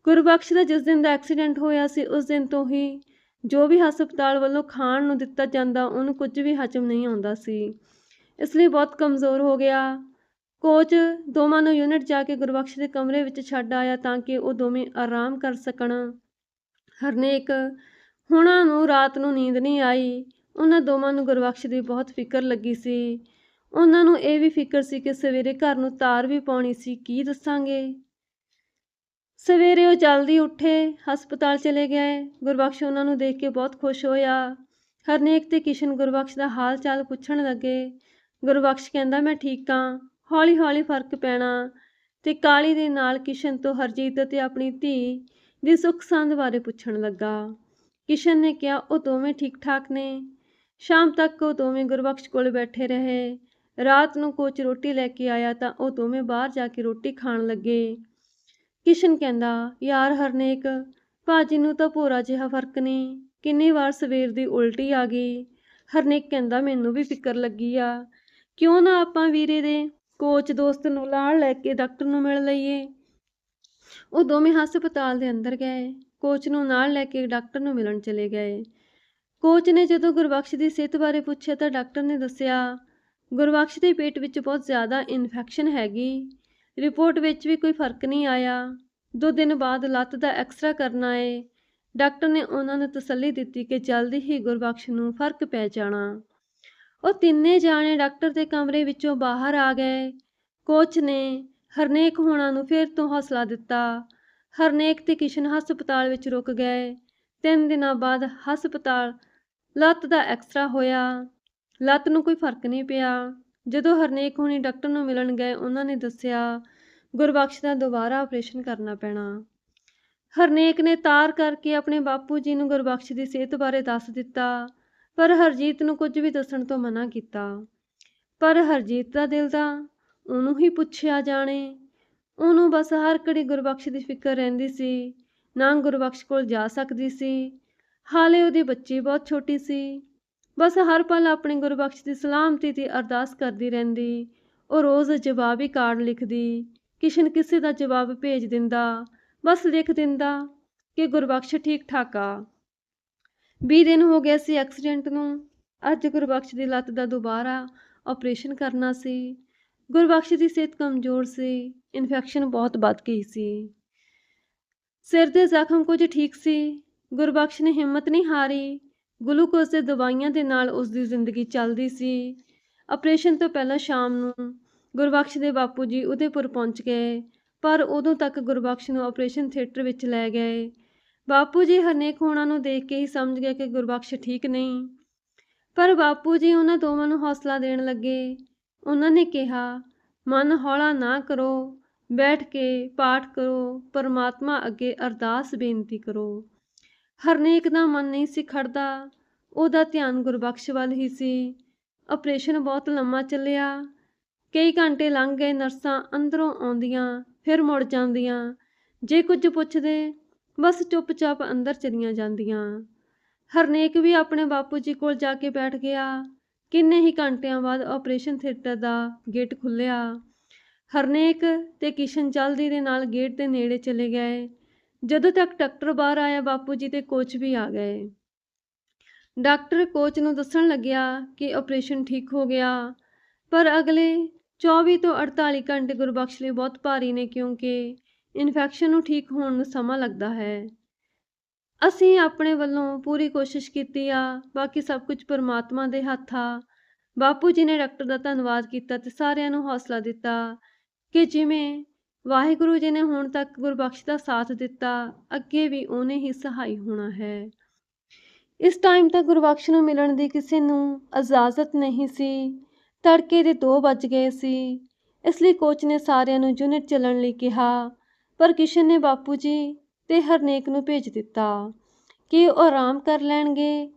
ਗੁਰਬਖਸ਼ ਦਾ ਜਿਸ ਦਿਨ ਦਾ ਐਕਸੀਡੈਂਟ ਹੋਇਆ ਸੀ, ਉਸ ਦਿਨ ਤੋਂ ਹੀ ਜੋ ਵੀ ਹਸਪਤਾਲ ਵੱਲੋਂ ਖਾਣ ਨੂੰ ਦਿੱਤਾ ਜਾਂਦਾ, ਉਹਨੂੰ ਕੁਝ ਵੀ ਹਜਮ ਨਹੀਂ ਆਉਂਦਾ ਸੀ। ਇਸ ਲਈ ਬਹੁਤ ਕਮਜ਼ੋਰ ਹੋ ਗਿਆ। ਕੋਚ ਦੋਵਾਂ ਨੂੰ ਯੂਨਿਟ ਜਾ ਕੇ ਗੁਰਬਖਸ਼ ਦੇ ਕਮਰੇ ਵਿੱਚ ਛੱਡ ਆਇਆ ਤਾਂ ਕਿ ਉਹ ਦੋਵੇਂ ਆਰਾਮ ਕਰ ਸਕਣ। ਹਰਨੇਕ, ਹੁਣਾਂ ਨੂੰ ਰਾਤ ਨੂੰ ਨੀਂਦ ਨਹੀਂ ਆਈ। ਉਹਨਾਂ ਦੋਵਾਂ ਨੂੰ ਗੁਰਬਖਸ਼ ਦੀ ਬਹੁਤ ਫਿਕਰ ਲੱਗੀ ਸੀ। ਉਹਨਾਂ ਨੂੰ ਇਹ ਵੀ ਫਿਕਰ ਸੀ ਕਿ ਸਵੇਰੇ ਘਰ ਨੂੰ ਤਾਰ ਵੀ ਪਾਉਣੀ ਸੀ, ਕੀ ਦੱਸਾਂਗੇ? ਸਵੇਰੇ ਉਹ ਜਲਦੀ ਉੱਠੇ, ਹਸਪਤਾਲ ਚਲੇ ਗਏ। ਗੁਰਬਖਸ਼ ਉਹਨਾਂ ਨੂੰ ਦੇਖ ਕੇ ਬਹੁਤ ਖੁਸ਼ ਹੋਇਆ। ਹਰਨੇਕ ਤੇ ਕਿਸ਼ਨ ਗੁਰਬਖਸ਼ ਦਾ ਹਾਲ ਚਾਲ ਪੁੱਛਣ ਲੱਗੇ। ਗੁਰਬਖਸ਼ ਕਹਿੰਦਾ, ਮੈਂ ਠੀਕ ਹਾਂ ਹੌਲੀ ਹੌਲੀ ਫ਼ਰਕ ਪੈਣਾ। ਤੇ ਕਾਲੀ ਦੇ ਨਾਲ ਕਿਸ਼ਨ ਤੋਂ ਹਰਜੀਤ ਅਤੇ ਆਪਣੀ ਧੀ ਦੀ ਸੁੱਖ ਸੰਦ ਬਾਰੇ ਪੁੱਛਣ ਲੱਗਾ। ਕਿਸ਼ਨ ਨੇ ਕਿਹਾ, ਉਹ ਦੋਵੇਂ ਠੀਕ ਠਾਕ ਨੇ। ਸ਼ਾਮ ਤੱਕ ਉਹ ਦੋਵੇਂ ਗੁਰਬਖਸ਼ ਕੋਲ ਬੈਠੇ ਰਹੇ। ਰਾਤ ਨੂੰ ਕੋਚ ਰੋਟੀ ਲੈ ਕੇ ਆਇਆ ਤਾਂ ਉਹ ਦੋਵੇਂ ਬਾਹਰ ਜਾ ਕੇ ਰੋਟੀ ਖਾਣ ਲੱਗੇ। ਕਿਸ਼ਨ ਕਹਿੰਦਾ, ਯਾਰ ਹਰਨੇਕ, ਭਾਜੀ ਨੂੰ ਤਾਂ ਭੋਰਾ ਜਿਹਾ ਫ਼ਰਕ ਨਹੀਂ ਕਿੰਨੀ ਵਾਰ ਸਵੇਰ ਦੀ ਉਲਟੀ ਆ ਗਈ। ਹਰਨੇਕ ਕਹਿੰਦਾ, ਮੈਨੂੰ ਵੀ ਫਿਕਰ ਲੱਗੀ ਆ। ਕਿਉਂ ਨਾ ਆਪਾਂ ਵੀਰੇ ਦੇ ਕੋਚ ਦੋਸਤ ਨੂੰ ਨਾਲ ਲੈ ਕੇ ਡਾਕਟਰ ਨੂੰ ਮਿਲ ਲਈਏ। ਉਹ ਦੋਵੇਂ ਹਸਪਤਾਲ ਦੇ ਅੰਦਰ ਗਏ। ਕੋਚ ਨੂੰ ਨਾਲ ਲੈ ਕੇ ਡਾਕਟਰ ਨੂੰ ਮਿਲਣ ਚਲੇ ਗਏ। ਕੋਚ ਨੇ ਜਦੋਂ ਗੁਰਬਖਸ਼ ਦੀ ਸਿਹਤ ਬਾਰੇ ਪੁੱਛਿਆ ਤਾਂ ਡਾਕਟਰ ਨੇ ਦੱਸਿਆ, ਗੁਰਬਖਸ਼ ਦੇ ਪੇਟ ਵਿੱਚ ਬਹੁਤ ਜ਼ਿਆਦਾ ਇਨਫੈਕਸ਼ਨ ਹੈਗੀ। ਰਿਪੋਰਟ ਵਿੱਚ ਵੀ ਕੋਈ ਫ਼ਰਕ ਨਹੀਂ ਆਇਆ। ਦੋ ਦਿਨ ਬਾਅਦ ਲੱਤ ਦਾ ਐਕਸਰਾ ਕਰਨਾ ਏ। ਡਾਕਟਰ ਨੇ ਉਹਨਾਂ ਨੂੰ ਤਸੱਲੀ ਦਿੱਤੀ ਕਿ ਜਲਦੀ ਹੀ ਗੁਰਬਖਸ਼ ਨੂੰ ਫ਼ਰਕ ਪੈ ਜਾਣਾ। ਉਹ ਤਿੰਨੇ ਜਾਣੇ ਡਾਕਟਰ ਦੇ ਕਮਰੇ ਵਿੱਚੋਂ ਬਾਹਰ ਆ ਗਏ। ਕੋਚ ਨੇ ਹਰਨੇਕ ਹੋਣਾ ਨੂੰ ਫਿਰ ਤੋਂ ਹੌਸਲਾ ਦਿੱਤਾ। ਹਰਨੇਕ ਤੇ ਕਿਸ਼ਨ ਹਸਪਤਾਲ ਵਿੱਚ ਰੁਕ ਗਏ। ਤਿੰਨ ਦਿਨਾਂ ਬਾਅਦ ਹਸਪਤਾਲ ਲੱਤ ਦਾ ਐਕਸਰਾ ਹੋਇਆ। ਲੱਤ ਨੂੰ ਕੋਈ ਫ਼ਰਕ ਨਹੀਂ ਪਿਆ। ਜਦੋਂ ਹਰਨੇਕ ਹੋਣੀ ਡਾਕਟਰ ਨੂੰ ਮਿਲਣ ਗਏ, ਉਹਨਾਂ ਨੇ ਦੱਸਿਆ, ਗੁਰਬਖਸ਼ ਦਾ ਦੁਬਾਰਾ ਆਪਰੇਸ਼ਨ ਕਰਨਾ ਪੈਣਾ। ਹਰਨੇਕ ਨੇ ਤਾਰ ਕਰਕੇ ਆਪਣੇ ਬਾਪੂ ਜੀ ਨੂੰ ਗੁਰਬਖਸ਼ ਦੀ ਸਿਹਤ ਬਾਰੇ ਦੱਸ ਦਿੱਤਾ, ਪਰ ਹਰਜੀਤ ਨੂੰ ਕੁਝ ਵੀ ਦੱਸਣ ਤੋਂ ਮਨਾ ਕੀਤਾ। ਪਰ ਹਰਜੀਤ ਦਾ ਦਿਲ ਤਾਂ ਉਹਨੂੰ ਹੀ ਪੁੱਛਿਆ ਜਾਣੇ। ਉਹਨੂੰ ਬਸ ਹਰ ਘੜੀ ਗੁਰਬਖਸ਼ ਦੀ ਫਿਕਰ ਰਹਿੰਦੀ ਸੀ। ਨਾ ਗੁਰਬਖਸ਼ ਕੋਲ ਜਾ ਸਕਦੀ ਸੀ। ਹਾਲੇ ਉਹਦੀ ਬੱਚੀ ਬਹੁਤ ਛੋਟੀ ਸੀ। ਬਸ ਹਰ ਪਲ ਆਪਣੇ ਗੁਰਬਖਸ਼ ਦੀ ਸਲਾਮਤੀ ਦੀ ਅਰਦਾਸ ਕਰਦੀ ਰਹਿੰਦੀ। ਉਹ ਰੋਜ਼ ਜਵਾਬੀ ਕਾਰਡ ਲਿਖਦੀ। ਕਿਸ਼ਨ ਕਿਸੇ ਦਾ ਜਵਾਬ ਭੇਜ ਦਿੰਦਾ। ਬਸ ਲਿਖ ਦਿੰਦਾ ਕਿ ਗੁਰਬਖਸ਼ ਠੀਕ ਠਾਕ ਆ। 20 ਦਿਨ ਹੋ ਗਏ ਸੀ ਐਕਸੀਡੈਂਟ ਨੂੰ। ਅੱਜ ਗੁਰਬਖਸ਼ ਦੀ ਲੱਤ ਦਾ ਦੁਬਾਰਾ ਆਪਰੇਸ਼ਨ ਕਰਨਾ ਸੀ। ਗੁਰਬਖਸ਼ ਦੀ ਸਿਹਤ ਕਮਜ਼ੋਰ ਸੀ ਇਨਫੈਕਸ਼ਨ ਬਹੁਤ ਵੱਧ ਗਈ ਸੀ। ਸਿਰ ਦੇ ਜ਼ਖਮ ਕੁਝ ਠੀਕ ਸੀ, ਗੁਰਬਖਸ਼ ਨੇ ਹਿੰਮਤ ਨਹੀਂ ਹਾਰੀ, ਗਲੂਕੋਜ਼ ਦੇ ਦਵਾਈਆਂ ਦੇ ਨਾਲ ਉਸ ਦੀ ਜ਼ਿੰਦਗੀ ਚੱਲਦੀ ਸੀ। ਆਪਰੇਸ਼ਨ ਤੋਂ ਪਹਿਲਾਂ ਸ਼ਾਮ ਨੂੰ ਗੁਰਬਖਸ਼ ਦੇ ਬਾਪੂ ਜੀ ਉਦੇਪੁਰ ਪਹੁੰਚ ਗਏ, ਪਰ ਉਦੋਂ ਤੱਕ ਗੁਰਬਖਸ਼ ਨੂੰ ਆਪਰੇਸ਼ਨ ਥੀਏਟਰ ਵਿੱਚ ਲੈ ਗਏ। ਬਾਪੂ ਜੀ ਹਰਨੇਕ ਹੋਣਾ ਨੂੰ ਦੇਖ ਕੇ ਹੀ ਸਮਝ ਗਏ ਕਿ ਗੁਰਬਖਸ਼ ਠੀਕ ਨਹੀਂ। ਪਰ ਬਾਪੂ ਜੀ ਉਹਨਾਂ ਦੋਵਾਂ ਨੂੰ ਹੌਸਲਾ ਦੇਣ ਲੱਗੇ। ਉਹਨਾਂ ਨੇ ਕਿਹਾ, ਮਨ ਹੌਲਾ ਨਾ ਕਰੋ, ਬੈਠ ਕੇ ਪਾਠ ਕਰੋ, ਪਰਮਾਤਮਾ ਅੱਗੇ ਅਰਦਾਸ ਬੇਨਤੀ ਕਰੋ। ਹਰਨੇਕ ਦਾ ਮਨ ਨਹੀਂ ਸੀ ਖੜਦਾ, ਉਹਦਾ ਧਿਆਨ ਗੁਰਬਖਸ਼ ਵੱਲ ਹੀ ਸੀ। ਆਪਰੇਸ਼ਨ ਬਹੁਤ ਲੰਮਾ ਚੱਲਿਆ। ਕਈ ਘੰਟੇ ਲੰਘ ਗਏ, ਨਰਸਾਂ ਅੰਦਰੋਂ ਆਉਂਦੀਆਂ, ਫਿਰ ਮੁੜ ਜਾਂਦੀਆਂ। ਜੇ ਕੁਝ ਪੁੱਛਦੇ, ਬਸ ਚੁੱਪਚਾਪ ਅੰਦਰ ਚਲੀਆਂ ਜਾਂਦੀਆਂ। ਹਰਨੇਕ ਵੀ ਆਪਣੇ ਬਾਪੂ ਜੀ ਕੋਲ ਜਾ ਕੇ ਬੈਠ ਗਿਆ। ਕਿੰਨੇ ਹੀ ਘੰਟਿਆਂ ਬਾਅਦ ਆਪਰੇਸ਼ਨ ਥੀਏਟਰ ਦਾ ਗੇਟ ਖੁੱਲ੍ਹਿਆ। ਹਰਨੇਕ ਤੇ ਕਿਸ਼ਨ ਜਲਦੀ ਦੇ ਨਾਲ ਗੇਟ ਦੇ ਨੇੜੇ ਚਲੇ ਗਏ। ਜਦੋਂ ਤੱਕ ਡਾਕਟਰ ਬਾਹਰ ਆਇਆ, ਬਾਪੂ ਜੀ ਤੇ ਕੋਚ ਵੀ ਆ ਗਏ। ਡਾਕਟਰ ਕੋਚ ਨੂੰ ਦੱਸਣ ਲੱਗਿਆ ਕਿ ਆਪਰੇਸ਼ਨ ਠੀਕ ਹੋ ਗਿਆ। ਪਰ ਅਗਲੇ 24 ਤੋਂ 48 ਘੰਟੇ ਗੁਰਬਖਸ਼ ਲਈ ਬਹੁਤ ਭਾਰੀ ਨੇ ਕਿਉਂਕਿ ਇਨਫੈਕਸ਼ਨ ਨੂੰ ਠੀਕ ਹੋਣ ਨੂੰ ਸਮਾਂ ਲੱਗਦਾ ਹੈ। ਅਸੀਂ ਆਪਣੇ ਵੱਲੋਂ ਪੂਰੀ ਕੋਸ਼ਿਸ਼ ਕੀਤੀ ਆ, ਬਾਕੀ ਸਭ ਕੁਝ ਪਰਮਾਤਮਾ ਦੇ ਹੱਥ ਆ। ਬਾਪੂ ਜੀ ਨੇ ਡਾਕਟਰ ਦਾ ਧੰਨਵਾਦ ਕੀਤਾ ਤੇ ਸਾਰਿਆਂ ਨੂੰ ਹੌਸਲਾ ਦਿੱਤਾ ਕਿ ਜਿਵੇਂ ਵਾਹਿਗੁਰੂ ਜੀ ਨੇ ਹੁਣ ਤੱਕ ਗੁਰਬਖਸ਼ ਦਾ ਸਾਥ ਦਿੱਤਾ, ਅੱਗੇ ਵੀ ਉਹਨੇ ਹੀ ਸਹਾਈ ਹੋਣਾ ਹੈ। ਇਸ ਟਾਈਮ ਤੱਕ ਗੁਰਬਖਸ਼ ਨੂੰ ਮਿਲਣ ਦੀ ਕਿਸੇ ਨੂੰ ਇਜਾਜ਼ਤ ਨਹੀਂ ਸੀ। ਤੜਕੇ ਦੇ 2 ਵੱਜ ਗਏ ਸੀ। ਇਸ ਲਈ ਕੋਚ ਨੇ ਸਾਰਿਆਂ ਨੂੰ ਯੂਨਿਟ ਚੱਲਣ ਲਈ ਕਿਹਾ, ਪਰ ਕਿਸ਼ਨ ਨੇ ਬਾਪੂ ਜੀ ਤੇ ਹਰਨੇਕ ਨੂੰ ਭੇਜ ਦਿੱਤਾ ਕਿ ਉਹ ਆਰਾਮ ਕਰ ਲੈਣਗੇ।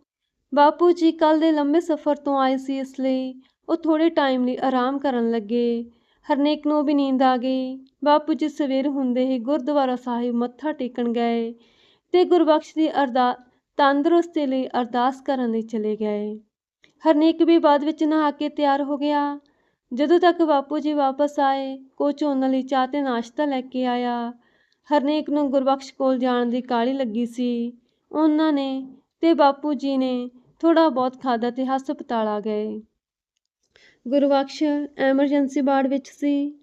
ਬਾਪੂ ਜੀ ਕੱਲ ਦੇ ਲੰਬੇ ਸਫ਼ਰ ਤੋਂ ਆਏ ਸੀ ਇਸ ਲਈ ਉਹ ਥੋੜੇ ਟਾਈਮ ਲਈ ਆਰਾਮ ਕਰਨ ਲੱਗੇ। ਹਰਨੇਕ ਨੂੰ ਵੀ ਨੀਂਦ ਆ ਗਈ। ਬਾਪੂ ਜੀ ਸਵੇਰ ਹੁੰਦੇ ਹੀ ਗੁਰਦੁਆਰਾ ਸਾਹਿਬ ਮੱਥਾ ਟੇਕਣ ਗਏ ਤੇ ਗੁਰਬਖਸ਼ ਦੀ ਅਰਦਾ, ਤੰਦਰੁਸਤੀ ਲਈ ਅਰਦਾਸ ਕਰਨ ਲਈ ਚਲੇ ਗਏ। ਹਰਨੇਕ ਵੀ ਬਾਅਦ ਵਿੱਚ ਨਹਾ ਕੇ ਤਿਆਰ ਹੋ ਗਿਆ। ਜਦੋਂ ਤੱਕ ਬਾਪੂ ਜੀ ਵਾਪਸ ਆਏ ਕੋਚ ਉਹਨਾਂ ਲਈ ਚਾਹ ਤੇ ਨਾਸ਼ਤਾ ਲੈ ਕੇ ਆਇਆ। ਹਰਨੇਕ ਨੂੰ ਗੁਰਬਖਸ਼ ਕੋਲ ਜਾਣ ਦੀ ਕਾਹਲੀ ਲੱਗੀ ਸੀ। ਉਹਨਾਂ ਨੇ ਤੇ ਬਾਪੂ ਜੀ ਨੇ ਥੋੜਾ ਬਹੁਤ ਖਾਦਾ ਤੇ ਹਸਪਤਾਲ ਆ ਗਏ। ਗੁਰਬਖਸ਼ ਐਮਰਜੈਂਸੀ ਵਾਰਡ ਵਿੱਚ ਸੀ।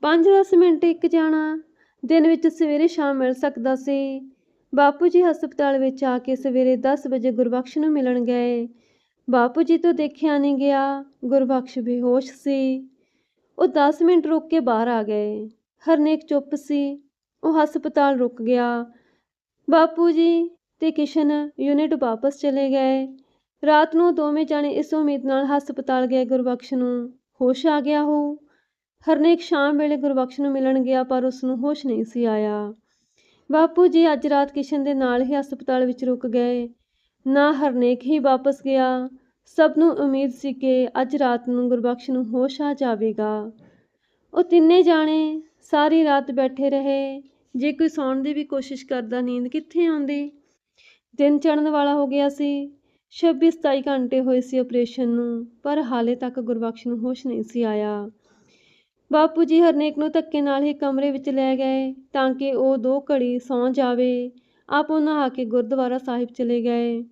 5-10 ਮਿੰਟ ਇੱਕ ਜਾਣਾ ਦਿਨ ਵਿੱਚ ਸਵੇਰੇ ਸ਼ਾਮ ਮਿਲ ਸਕਦਾ ਸੀ। ਬਾਪੂ ਜੀ ਹਸਪਤਾਲ ਵਿੱਚ ਆ ਕੇ ਸਵੇਰੇ 10 ਵਜੇ ਗੁਰਬਖਸ਼ ਨੂੰ ਮਿਲਣ ਗਏ। ਬਾਪੂ ਜੀ ਤੋਂ ਦੇਖਿਆ ਨਹੀਂ ਗਿਆ। ਗੁਰਬਖਸ਼ ਬੇਹੋਸ਼ ਸੀ। ਉਹ 10 ਮਿੰਟ ਰੁਕ ਕੇ ਬਾਹਰ ਆ ਗਏ। ਹਰਨੇਕ ਚੁੱਪ ਸੀ। ਉਹ ਹਸਪਤਾਲ ਰੁਕ ਗਿਆ। ਬਾਪੂ ਜੀ ਤੇ ਕਿਸ਼ਨ ਯੂਨਿਟ ਵਾਪਸ ਚਲੇ ਗਏ। ਰਾਤ ਨੂੰ ਦੋਵੇਂ ਜਾਣੇ ਇਸ ਉਮੀਦ ਨਾਲ ਹਸਪਤਾਲ ਗਏ ਗੁਰਬਖਸ਼ ਨੂੰ। ਹੋਸ਼ ਆ ਗਿਆ ਹੋ। ਹਰਨੇਕ ਸ਼ਾਮ ਵੇਲੇ ਗੁਰਬਖਸ਼ ਨੂੰ ਮਿਲਣ ਗਿਆ ਪਰ ਉਸ ਨੂੰ ਹੋਸ਼ ਨਹੀਂ ਸੀ ਆਇਆ। ਬਾਪੂ ਜੀ ਅੱਜ ਰਾਤ ਕਿਸ਼ਨ ਦੇ ਨਾਲ ਹੀ ਹਸਪਤਾਲ ਵਿੱਚ ਰੁਕ ਗਏ। ਨਾ ਹਰਨੇਕ ਹੀ ਵਾਪਸ ਗਿਆ। ਸਭ ਨੂੰ ਉਮੀਦ ਸੀ ਕਿ ਅੱਜ ਰਾਤ ਨੂੰ ਗੁਰਬਖਸ਼ ਨੂੰ ਹੋਸ਼ ਆ ਜਾਵੇਗਾ। ਉਹ ਤਿੰਨੇ ਜਾਣੇ ਸਾਰੀ ਰਾਤ ਬੈਠੇ ਰਹੇ। ਜੇ ਕੋਈ ਸੌਣ ਦੀ ਵੀ ਕੋਸ਼ਿਸ਼ ਕਰਦਾ, ਨੀਂਦ ਕਿੱਥੇ ਆਉਂਦੀ? ਦਿਨ ਚੜ੍ਹਨ ਵਾਲਾ ਹੋ ਗਿਆ ਸੀ। 26 27 ਘੰਟੇ ਹੋਏ ਸੀ ਆਪਰੇਸ਼ਨ ਨੂੰ, ਪਰ ਹਾਲੇ ਤੱਕ ਗੁਰਬਖਸ਼ ਨੂੰ ਹੋਸ਼ ਨਹੀਂ ਸੀ ਆਇਆ। ਬਾਪੂ ਜੀ ਹਰਨੇਕ ਨੂੰ ਧੱਕੇ ਨਾਲ ਹੀ ਕਮਰੇ ਵਿੱਚ ਲੈ ਗਏ, ਤਾਂ ਕਿ ਉਹ ਦੋ ਘੜੀ ਸੌਂ ਜਾਵੇ। ਆਪ ਉਹ ਨਹਾ ਕੇ ਗੁਰਦੁਆਰਾ ਸਾਹਿਬ ਚਲੇ ਗਏ।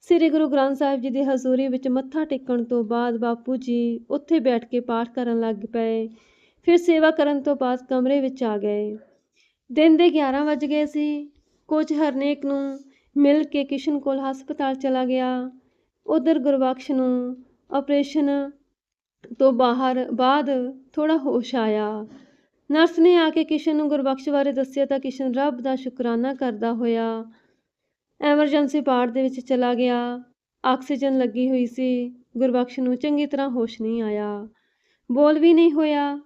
ਸ੍ਰੀ ਗੁਰੂ ਗ੍ਰੰਥ ਸਾਹਿਬ ਜੀ ਦੀ ਹਜ਼ੂਰੀ ਵਿੱਚ ਮੱਥਾ ਟੇਕਣ ਤੋਂ ਬਾਅਦ ਬਾਪੂ ਜੀ ਉੱਥੇ ਬੈਠ ਕੇ ਪਾਠ ਕਰਨ ਲੱਗ ਪਏ। ਫਿਰ ਸੇਵਾ ਕਰਨ ਤੋਂ ਬਾਅਦ ਕਮਰੇ ਵਿੱਚ ਆ ਗਏ। ਦਿਨ ਦੇ 11 ਵੱਜ ਗਏ ਸੀ। ਕੋਚ ਹਰਨੇਕ ਨੂੰ ਮਿਲ ਕੇ ਕਿਸ਼ਨ ਕੋਲ ਹਸਪਤਾਲ ਚਲਾ ਗਿਆ। ਉਧਰ ਗੁਰਬਖਸ਼ ਨੂੰ ਆਪਰੇਸ਼ਨ ਤੋਂ ਬਾਹਰ ਬਾਅਦ ਥੋੜਾ ਹੋਸ਼ ਆਇਆ। ਨਰਸ ਨੇ ਆ ਕੇ ਕਿਸ਼ਨ ਨੂੰ ਗੁਰਬਖਸ਼ ਬਾਰੇ ਦੱਸਿਆ ਤਾਂ ਕਿਸ਼ਨ ਰੱਬ ਦਾ ਸ਼ੁਕਰਾਨਾ ਕਰਦਾ ਹੋਇਆ ਐਮਰਜੈਂਸੀ ਵਾਰਡ ਦੇ ਵਿੱਚ ਚਲਾ ਗਿਆ। ਆਕਸੀਜਨ ਲੱਗੀ ਹੋਈ ਸੀ। ਗੁਰਬਖਸ਼ ਨੂੰ ਚੰਗੀ ਤਰ੍ਹਾਂ ਹੋਸ਼ ਨਹੀਂ ਆਇਆ। ਬੋਲ ਵੀ ਨਹੀਂ ਹੋਇਆ,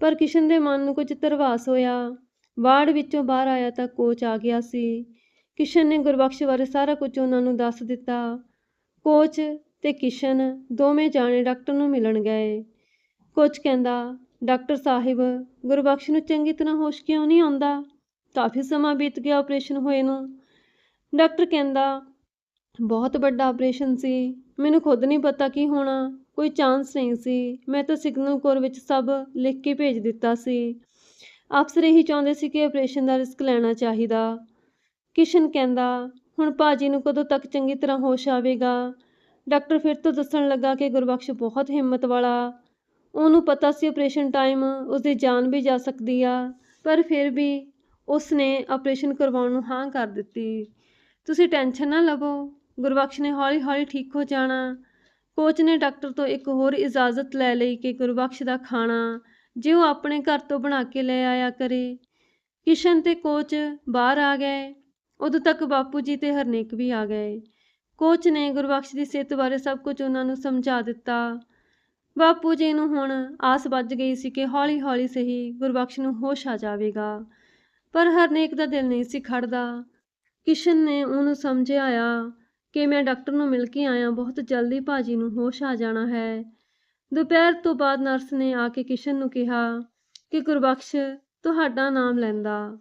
ਪਰ ਕਿਸ਼ਨ ਦੇ ਮਨ ਨੂੰ ਕੁਝ ਤਰਵਾਸ ਹੋਇਆ। ਵਾਰਡ ਵਿੱਚੋਂ ਬਾਹਰ ਆਇਆ ਤਾਂ ਕੋਚ ਆ ਗਿਆ ਸੀ। ਕਿਸ਼ਨ ਨੇ ਗੁਰਬਖਸ਼ ਬਾਰੇ ਸਾਰਾ ਕੁਝ ਉਹਨਾਂ ਨੂੰ ਦੱਸ ਦਿੱਤਾ। ਕੋਚ ਤੇ ਕਿਸ਼ਨ ਦੋਵੇਂ ਜਾਣੇ ਡਾਕਟਰ ਨੂੰ ਮਿਲਣ ਗਏ। ਕੋਚ ਕਹਿੰਦਾ, ਡਾਕਟਰ ਸਾਹਿਬ, ਗੁਰਬਖਸ਼ ਨੂੰ ਚੰਗੀ ਤਰ੍ਹਾਂ ਹੋਸ਼ ਕਿਉਂ ਨਹੀਂ ਆਉਂਦਾ? ਕਾਫੀ ਸਮਾਂ ਬੀਤ ਗਿਆ ਆਪਰੇਸ਼ਨ ਹੋਏ ਨੂੰ। ਡਾਕਟਰ ਕਹਿੰਦਾ, ਬਹੁਤ ਵੱਡਾ ਆਪਰੇਸ਼ਨ ਸੀ। ਮੈਨੂੰ ਖੁਦ ਨਹੀਂ ਪਤਾ ਕੀ ਹੋਣਾ। ਕੋਈ ਚਾਂਸ ਨਹੀਂ ਸੀ। ਮੈਂ ਤਾਂ ਸਿਗਨਲ ਕੋਰ ਵਿੱਚ ਸਭ ਲਿਖ ਕੇ ਭੇਜ ਦਿੱਤਾ ਸੀ। ਅਫਸਰ ਇਹੀ ਚਾਹੁੰਦੇ ਸੀ ਕਿ ਆਪਰੇਸ਼ਨ ਦਾ ਰਿਸਕ ਲੈਣਾ ਚਾਹੀਦਾ। ਕਿਸ਼ਨ ਕਹਿੰਦਾ, ਹੁਣ ਭਾਜੀ ਨੂੰ ਕਦੋਂ ਤੱਕ ਚੰਗੀ ਤਰ੍ਹਾਂ ਹੋਸ਼ ਆਵੇਗਾ? ਡਾਕਟਰ ਫਿਰ ਤੋਂ ਦੱਸਣ ਲੱਗਾ ਕਿ ਗੁਰਬਖਸ਼ ਬਹੁਤ ਹਿੰਮਤ ਵਾਲਾ। ਉਹਨੂੰ ਪਤਾ ਸੀ ਆਪਰੇਸ਼ਨ ਟਾਈਮ ਉਸਦੀ ਜਾਨ ਵੀ ਜਾ ਸਕਦੀ ਆ, ਪਰ ਫਿਰ ਵੀ ਉਸਨੇ ਆਪਰੇਸ਼ਨ ਕਰਵਾਉਣ ਨੂੰ ਹਾਂ ਕਰ ਦਿੱਤੀ। ਤੁਸੀਂ ਟੈਨਸ਼ਨ ਨਾ ਲਵੋ, ਗੁਰਬਖਸ਼ ਨੇ ਹੌਲੀ ਹੌਲੀ ਠੀਕ ਹੋ ਜਾਣਾ। ਕੋਚ ਨੇ ਡਾਕਟਰ ਤੋਂ ਇੱਕ ਹੋਰ ਇਜਾਜ਼ਤ ਲੈ ਲਈ ਕਿ ਗੁਰਬਖਸ਼ ਦਾ ਖਾਣਾ ਜੇ ਉਹ ਆਪਣੇ ਘਰ ਤੋਂ ਬਣਾ ਕੇ ਲੈ ਆਇਆ ਕਰੇ। ਕਿਸ਼ਨ ਤੇ ਕੋਚ ਬਾਹਰ ਆ ਗਏ। ਉਦੋਂ ਤੱਕ ਬਾਪੂ ਜੀ ਤੇ ਹਰਨੇਕ ਵੀ ਆ ਗਏ। ਕੋਚ ਨੇ ਗੁਰਬਖਸ਼ ਦੀ ਸਿਹਤ ਬਾਰੇ ਸਭ ਕੁਝ ਉਹਨਾਂ ਨੂੰ ਸਮਝਾ ਦਿੱਤਾ। ਬਾਪੂ ਜੀ ਨੂੰ ਹੁਣ ਆਸ ਵੱਜ ਗਈ ਸੀ ਕਿ ਹੌਲੀ ਹੌਲੀ ਸਹੀ ਗੁਰਬਖਸ਼ ਨੂੰ ਹੋਸ਼ ਆ ਜਾਵੇਗਾ। ਪਰ ਹਰਨੇਕ ਦਾ ਦਿਲ ਨਹੀਂ ਸੀ ਖੜਦਾ। ਕਿਸ਼ਨ ਨੇ ਉਹਨੂੰ ਸਮਝਾਇਆ ਕਿ ਮੈਂ ਡਾਕਟਰ ਨੂੰ ਮਿਲ ਕੇ ਆਇਆ, ਬਹੁਤ ਜਲਦੀ ਭਾਜੀ ਨੂੰ ਹੋਸ਼ ਆ ਜਾਣਾ ਹੈ। ਦੁਪਹਿਰ ਤੋਂ ਬਾਅਦ ਨਰਸ ਨੇ ਆ ਕੇ ਕਿਸ਼ਨ ਨੂੰ ਕਿਹਾ ਕਿ ਗੁਰਬਖਸ਼ ਤੁਹਾਡਾ ਨਾਮ ਲੈਂਦਾ।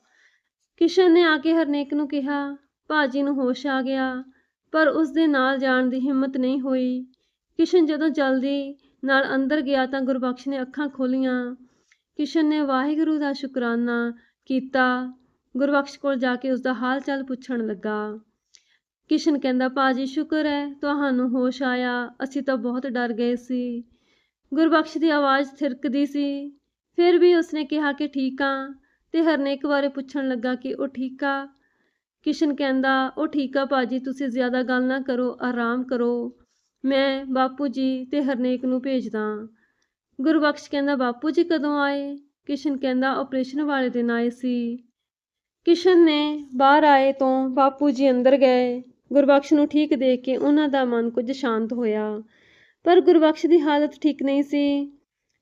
ਕਿਸ਼ਨ ਨੇ ਆ ਕੇ ਹਰਨੇਕ ਨੂੰ ਕਿਹਾ, ਭਾਜੀ ਨੂੰ ਹੋਸ਼ ਆ ਗਿਆ, ਪਰ ਉਸ ਦੇ ਨਾਲ ਜਾਣ ਦੀ ਹਿੰਮਤ ਨਹੀਂ ਹੋਈ। ਕਿਸ਼ਨ ਜਦੋਂ ਜਲਦੀ ਨਾਲ ਅੰਦਰ ਗਿਆ ਤਾਂ ਗੁਰਬਖਸ਼ ਨੇ ਅੱਖਾਂ ਖੋਲੀਆਂ। ਕਿਸ਼ਨ ਨੇ ਵਾਹਿਗੁਰੂ ਦਾ ਸ਼ੁਕਰਾਨਾ ਕੀਤਾ। ਗੁਰਬਖਸ਼ ਕੋਲ ਜਾ ਕੇ ਉਸ ਦਾ ਹਾਲ ਚਾਲ ਪੁੱਛਣ ਲੱਗਾ। ਕਿਸ਼ਨ ਕਹਿੰਦਾ ਪਾਜੀ ਸ਼ੁਕਰ ਹੈ, ਤੁਹਾਨੂੰ ਹੋਸ਼ ਆਇਆ। ਅਸੀਂ ਤਾਂ ਬਹੁਤ ਡਰ ਗਏ ਸੀ। ਗੁਰਬਖਸ਼ ਦੀ ਆਵਾਜ਼ ਥਿਰਕਦੀ ਸੀ। ਫਿਰ ਵੀ ਉਸਨੇ ਕਿਹਾ ਕਿ ਠੀਕ ਆ ਤੇ ਹਰਨੇਕ ਬਾਰੇ ਪੁੱਛਣ ਲੱਗਾ ਕਿ ਉਹ ਠੀਕ ਆ। ਕਿਸ਼ਨ ਕਹਿੰਦਾ, ਉਹ ਠੀਕ ਆ ਪਾਜੀ ਤੁਸੀਂ ਜ਼ਿਆਦਾ ਗੱਲ ਨਾ ਕਰੋ, ਆਰਾਮ ਕਰੋ। ਮੈਂ ਬਾਪੂ ਜੀ ਤੇ ਹਰਨੇਕ ਨੂੰ ਭੇਜਦਾ। ਗੁਰਬਖਸ਼ ਕਹਿੰਦਾ, ਬਾਪੂ ਜੀ ਕਦੋਂ ਆਏ? ਕਿਸ਼ਨ ਕਹਿੰਦਾ, ਆਪਰੇਸ਼ਨ ਵਾਲੇ ਦਿਨ ਆਏ ਸੀ। ਕਿਸ਼ਨ ਨੇ ਬਾਹਰ ਆਏ ਤੋਂ ਬਾਪੂ ਜੀ ਅੰਦਰ ਗਏ। ਗੁਰਬਖਸ਼ ਨੂੰ ਠੀਕ ਦੇਖ ਕੇ ਉਹਨਾਂ ਦਾ ਮਨ ਕੁਝ ਸ਼ਾਂਤ ਹੋਇਆ। ਪਰ ਗੁਰਬਖਸ਼ ਦੀ ਹਾਲਤ ਠੀਕ ਨਹੀਂ ਸੀ।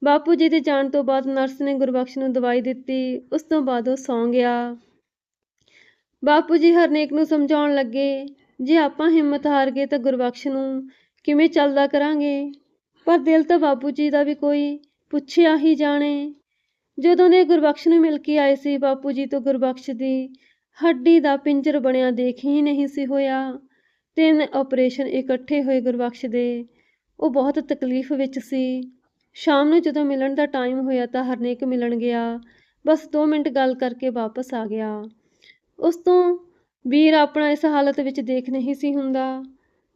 ਬਾਪੂ ਜੀ ਦੇ ਜਾਣ ਤੋਂ ਬਾਅਦ ਨਰਸ ਨੇ ਗੁਰਬਖਸ਼ ਨੂੰ ਦਵਾਈ ਦਿੱਤੀ। ਉਸ ਤੋਂ ਬਾਅਦ ਉਹ ਸੌਂ ਗਿਆ। ਬਾਪੂ ਜੀ ਹਰਨੇਕ ਨੂੰ ਸਮਝਾਉਣ ਲੱਗੇ, ਜੇ ਆਪਾਂ ਹਿੰਮਤ ਹਾਰ ਗਏ ਤਾਂ ਗੁਰਬਖਸ਼ ਨੂੰ ਕਿਵੇਂ ਚੱਲਦਾ ਕਰਾਂਗੇ? ਪਰ ਦਿਲ ਤਾਂ ਬਾਪੂ ਜੀ ਦਾ ਵੀ ਕੋਈ ਪੁੱਛਿਆ ਹੀ ਜਾਣੇ। ਜਦੋਂ ਦੇ ਗੁਰਬਖਸ਼ ਨੂੰ ਮਿਲ ਕੇ ਆਏ ਸੀ, ਬਾਪੂ ਜੀ ਤੋਂ ਗੁਰਬਖਸ਼ ਦੀ ਹੱਡੀ ਦਾ ਪਿੰਜਰ ਬਣਿਆ ਦੇਖ ਹੀ ਨਹੀਂ ਸੀ ਹੋਇਆ। ਤਿੰਨ ਆਪਰੇਸ਼ਨ ਇਕੱਠੇ ਹੋਏ ਗੁਰਬਖਸ਼ ਦੇ। ਉਹ ਬਹੁਤ ਤਕਲੀਫ ਵਿੱਚ ਸੀ। ਸ਼ਾਮ ਨੂੰ ਜਦੋਂ ਮਿਲਣ ਦਾ ਟਾਈਮ ਹੋਇਆ ਤਾਂ ਹਰਨੇਕ ਮਿਲਣ ਗਿਆ। ਬਸ 2 ਮਿੰਟ ਗੱਲ ਕਰਕੇ ਵਾਪਸ ਆ ਗਿਆ। ਉਸ ਤੋਂ ਵੀਰ ਆਪਣਾ ਇਸ ਹਾਲਤ ਵਿੱਚ ਦੇਖ ਨਹੀਂ ਸੀ ਹੁੰਦਾ।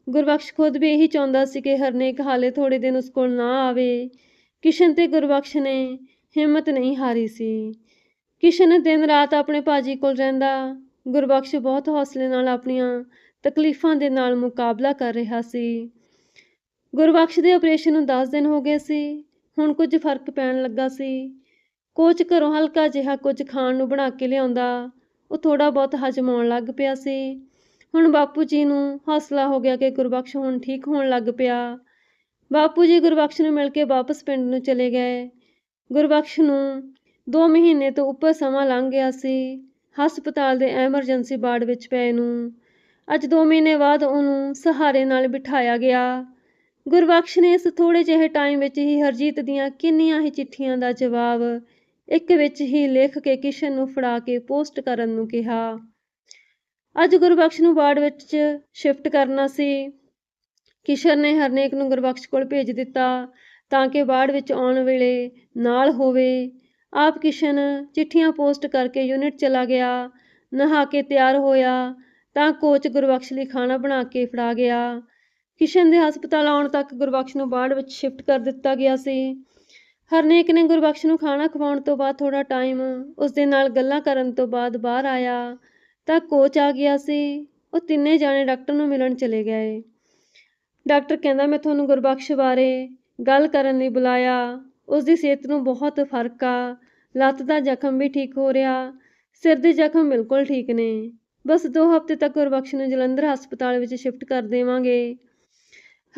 ਗੁਰਬਖਸ਼ ਖੁਦ ਵੀ ਇਹੀ ਚਾਹੁੰਦਾ ਸੀ ਕਿ ਹਰਨੇਕ ਹਾਲੇ ਥੋੜੇ ਦਿਨ ਉਸ ਕੋਲ ਨਾ ਆਵੇ। ਕਿਸ਼ਨ ਤੇ ਗੁਰਬਖਸ਼ ਨੇ ਹਿੰਮਤ ਨਹੀਂ ਹਾਰੀ ਸੀ। ਕਿਸ਼ਨ ਦਿਨ ਰਾਤ ਆਪਣੇ ਭਾਜੀ ਕੋਲ ਰਹਿੰਦਾ। ਗੁਰਬਖਸ਼ ਬਹੁਤ ਹੌਸਲੇ ਨਾਲ ਆਪਣੀਆਂ ਤਕਲੀਫਾਂ ਦੇ ਨਾਲ ਮੁਕਾਬਲਾ ਕਰ ਰਿਹਾ ਸੀ। ਗੁਰਬਖਸ਼ ਦੇ ਆਪਰੇਸ਼ਨ ਨੂੰ 10 ਦਿਨ ਹੋ ਗਏ ਸੀ, ਹੁਣ ਕੁਝ ਫ਼ਰਕ ਪੈਣ ਲੱਗਾ ਸੀ। ਕੋਚ ਘਰੋਂ ਹਲਕਾ ਜਿਹਾ ਕੁਝ ਖਾਣ ਨੂੰ ਬਣਾ ਕੇ ਲਿਆਉਂਦਾ, ਉਹ ਥੋੜਾ ਬਹੁਤ ਹਜਮ ਆਉਣ ਲੱਗ ਪਿਆ ਸੀ। ਹੁਣ ਬਾਪੂ ਜੀ ਨੂੰ ਹੌਸਲਾ ਹੋ ਗਿਆ ਕਿ ਗੁਰਬਖਸ਼ ਹੁਣ ਠੀਕ ਹੋਣ ਲੱਗ ਪਿਆ। ਬਾਪੂ ਜੀ ਗੁਰਬਖਸ਼ ਨੂੰ ਮਿਲ ਕੇ ਵਾਪਸ ਪਿੰਡ ਨੂੰ ਚਲੇ ਗਏ। ਗੁਰਬਖਸ਼ ਨੂੰ 2 ਮਹੀਨੇ ਤੋਂ ਉੱਪਰ ਸਮਾਂ ਲੰਘ ਗਿਆ ਸੀ। ਹਸਪਤਾਲ ਦੇ ਐਮਰਜੈਂਸੀ ਵਾਰਡ ਵਿੱਚ ਪਏ ਨੂੰ। ਅੱਜ 2 ਮਹੀਨੇ ਬਾਅਦ ਉਹਨੂੰ ਸਹਾਰੇ ਨਾਲ ਬਿਠਾਇਆ ਗਿਆ। ਗੁਰਬਖਸ਼ ਨੇ ਇਸ ਥੋੜੇ ਜਿਹੇ ਟਾਈਮ ਵਿੱਚ ਹੀ ਹਰਜੀਤ ਦੀਆਂ ਕਿੰਨੀਆਂ ਹੀ ਚਿੱਠੀਆਂ ਦਾ ਜਵਾਬ ਇੱਕ ਵਿੱਚ ਹੀ ਲਿਖ ਕੇ ਕਿਸ਼ਨ ਨੂੰ ਫੜਾ ਕੇ ਪੋਸਟ ਕਰਨ ਨੂੰ ਕਿਹਾ। ਅੱਜ ਗੁਰਬਖਸ਼ ਨੂੰ ਵਾਰਡ ਵਿੱਚ ਸ਼ਿਫਟ ਕਰਨਾ ਸੀ। ਕਿਸ਼ਨ ਨੇ ਹਰਨੇਕ ਨੂੰ ਗੁਰਬਖਸ਼ ਕੋਲ ਭੇਜ ਦਿੱਤਾ ਤਾਂ ਕਿ ਵਾਰਡ ਵਿੱਚ ਆਉਣ ਵੇਲੇ ਨਾਲ ਹੋਵੇ। ਆਪ ਕਿਸ਼ਨ ਚਿੱਠੀਆਂ ਪੋਸਟ ਕਰਕੇ ਯੂਨਿਟ ਚਲਾ ਗਿਆ, ਨਹਾ ਕੇ ਤਿਆਰ ਹੋਇਆ ਤਾਂ ਕੋਚ ਗੁਰਬਖਸ਼ ਲਈ ਖਾਣਾ ਬਣਾ ਕੇ ਫੜਾ ਗਿਆ। ਕਿਸ਼ਨ ਦੇ ਹਸਪਤਾਲ ਆਉਣ ਤੱਕ ਗੁਰਬਖਸ਼ ਨੂੰ ਵਾਰਡ ਵਿੱਚ ਸ਼ਿਫਟ ਕਰ ਦਿੱਤਾ ਗਿਆ ਸੀ। ਹਰਨੇਕ ਨੇ ਗੁਰਬਖਸ਼ ਨੂੰ ਖਾਣਾ ਖਵਾਉਣ ਤੋਂ ਬਾਅਦ ਥੋੜਾ ਟਾਈਮ ਉਸ ਦੇ ਨਾਲ ਗੱਲਾਂ ਕਰਨ ਤੋਂ ਬਾਅਦ ਬਾਹਰ ਆਇਆ ਤਾਂ ਕੋਚ ਆ ਗਿਆ ਸੀ। ਉਹ ਤਿੰਨੇ ਜਾਣੇ ਡਾਕਟਰ ਨੂੰ ਮਿਲਣ ਚਲੇ ਗਏ। ਡਾਕਟਰ ਕਹਿੰਦਾ, ਮੈਂ ਤੁਹਾਨੂੰ ਗੁਰਬਖਸ਼ ਬਾਰੇ ਗੱਲ ਕਰਨ ਲਈ ਬੁਲਾਇਆ। ਉਸ ਦੀ ਸਿਹਤ ਨੂੰ ਬਹੁਤ ਫ਼ਰਕ ਆ। ਲੱਤ ਦਾ ਜ਼ਖਮ ਵੀ ਠੀਕ ਹੋ ਰਿਹਾ। ਸਿਰ ਦੇ ਜ਼ਖਮ ਬਿਲਕੁਲ ਠੀਕ ਨੇ। ਬਸ 2 ਹਫ਼ਤੇ ਤੱਕ ਗੁਰਬਖਸ਼ ਨੂੰ ਜਲੰਧਰ ਹਸਪਤਾਲ ਵਿੱਚ ਸ਼ਿਫਟ ਕਰ ਦੇਵਾਂਗੇ।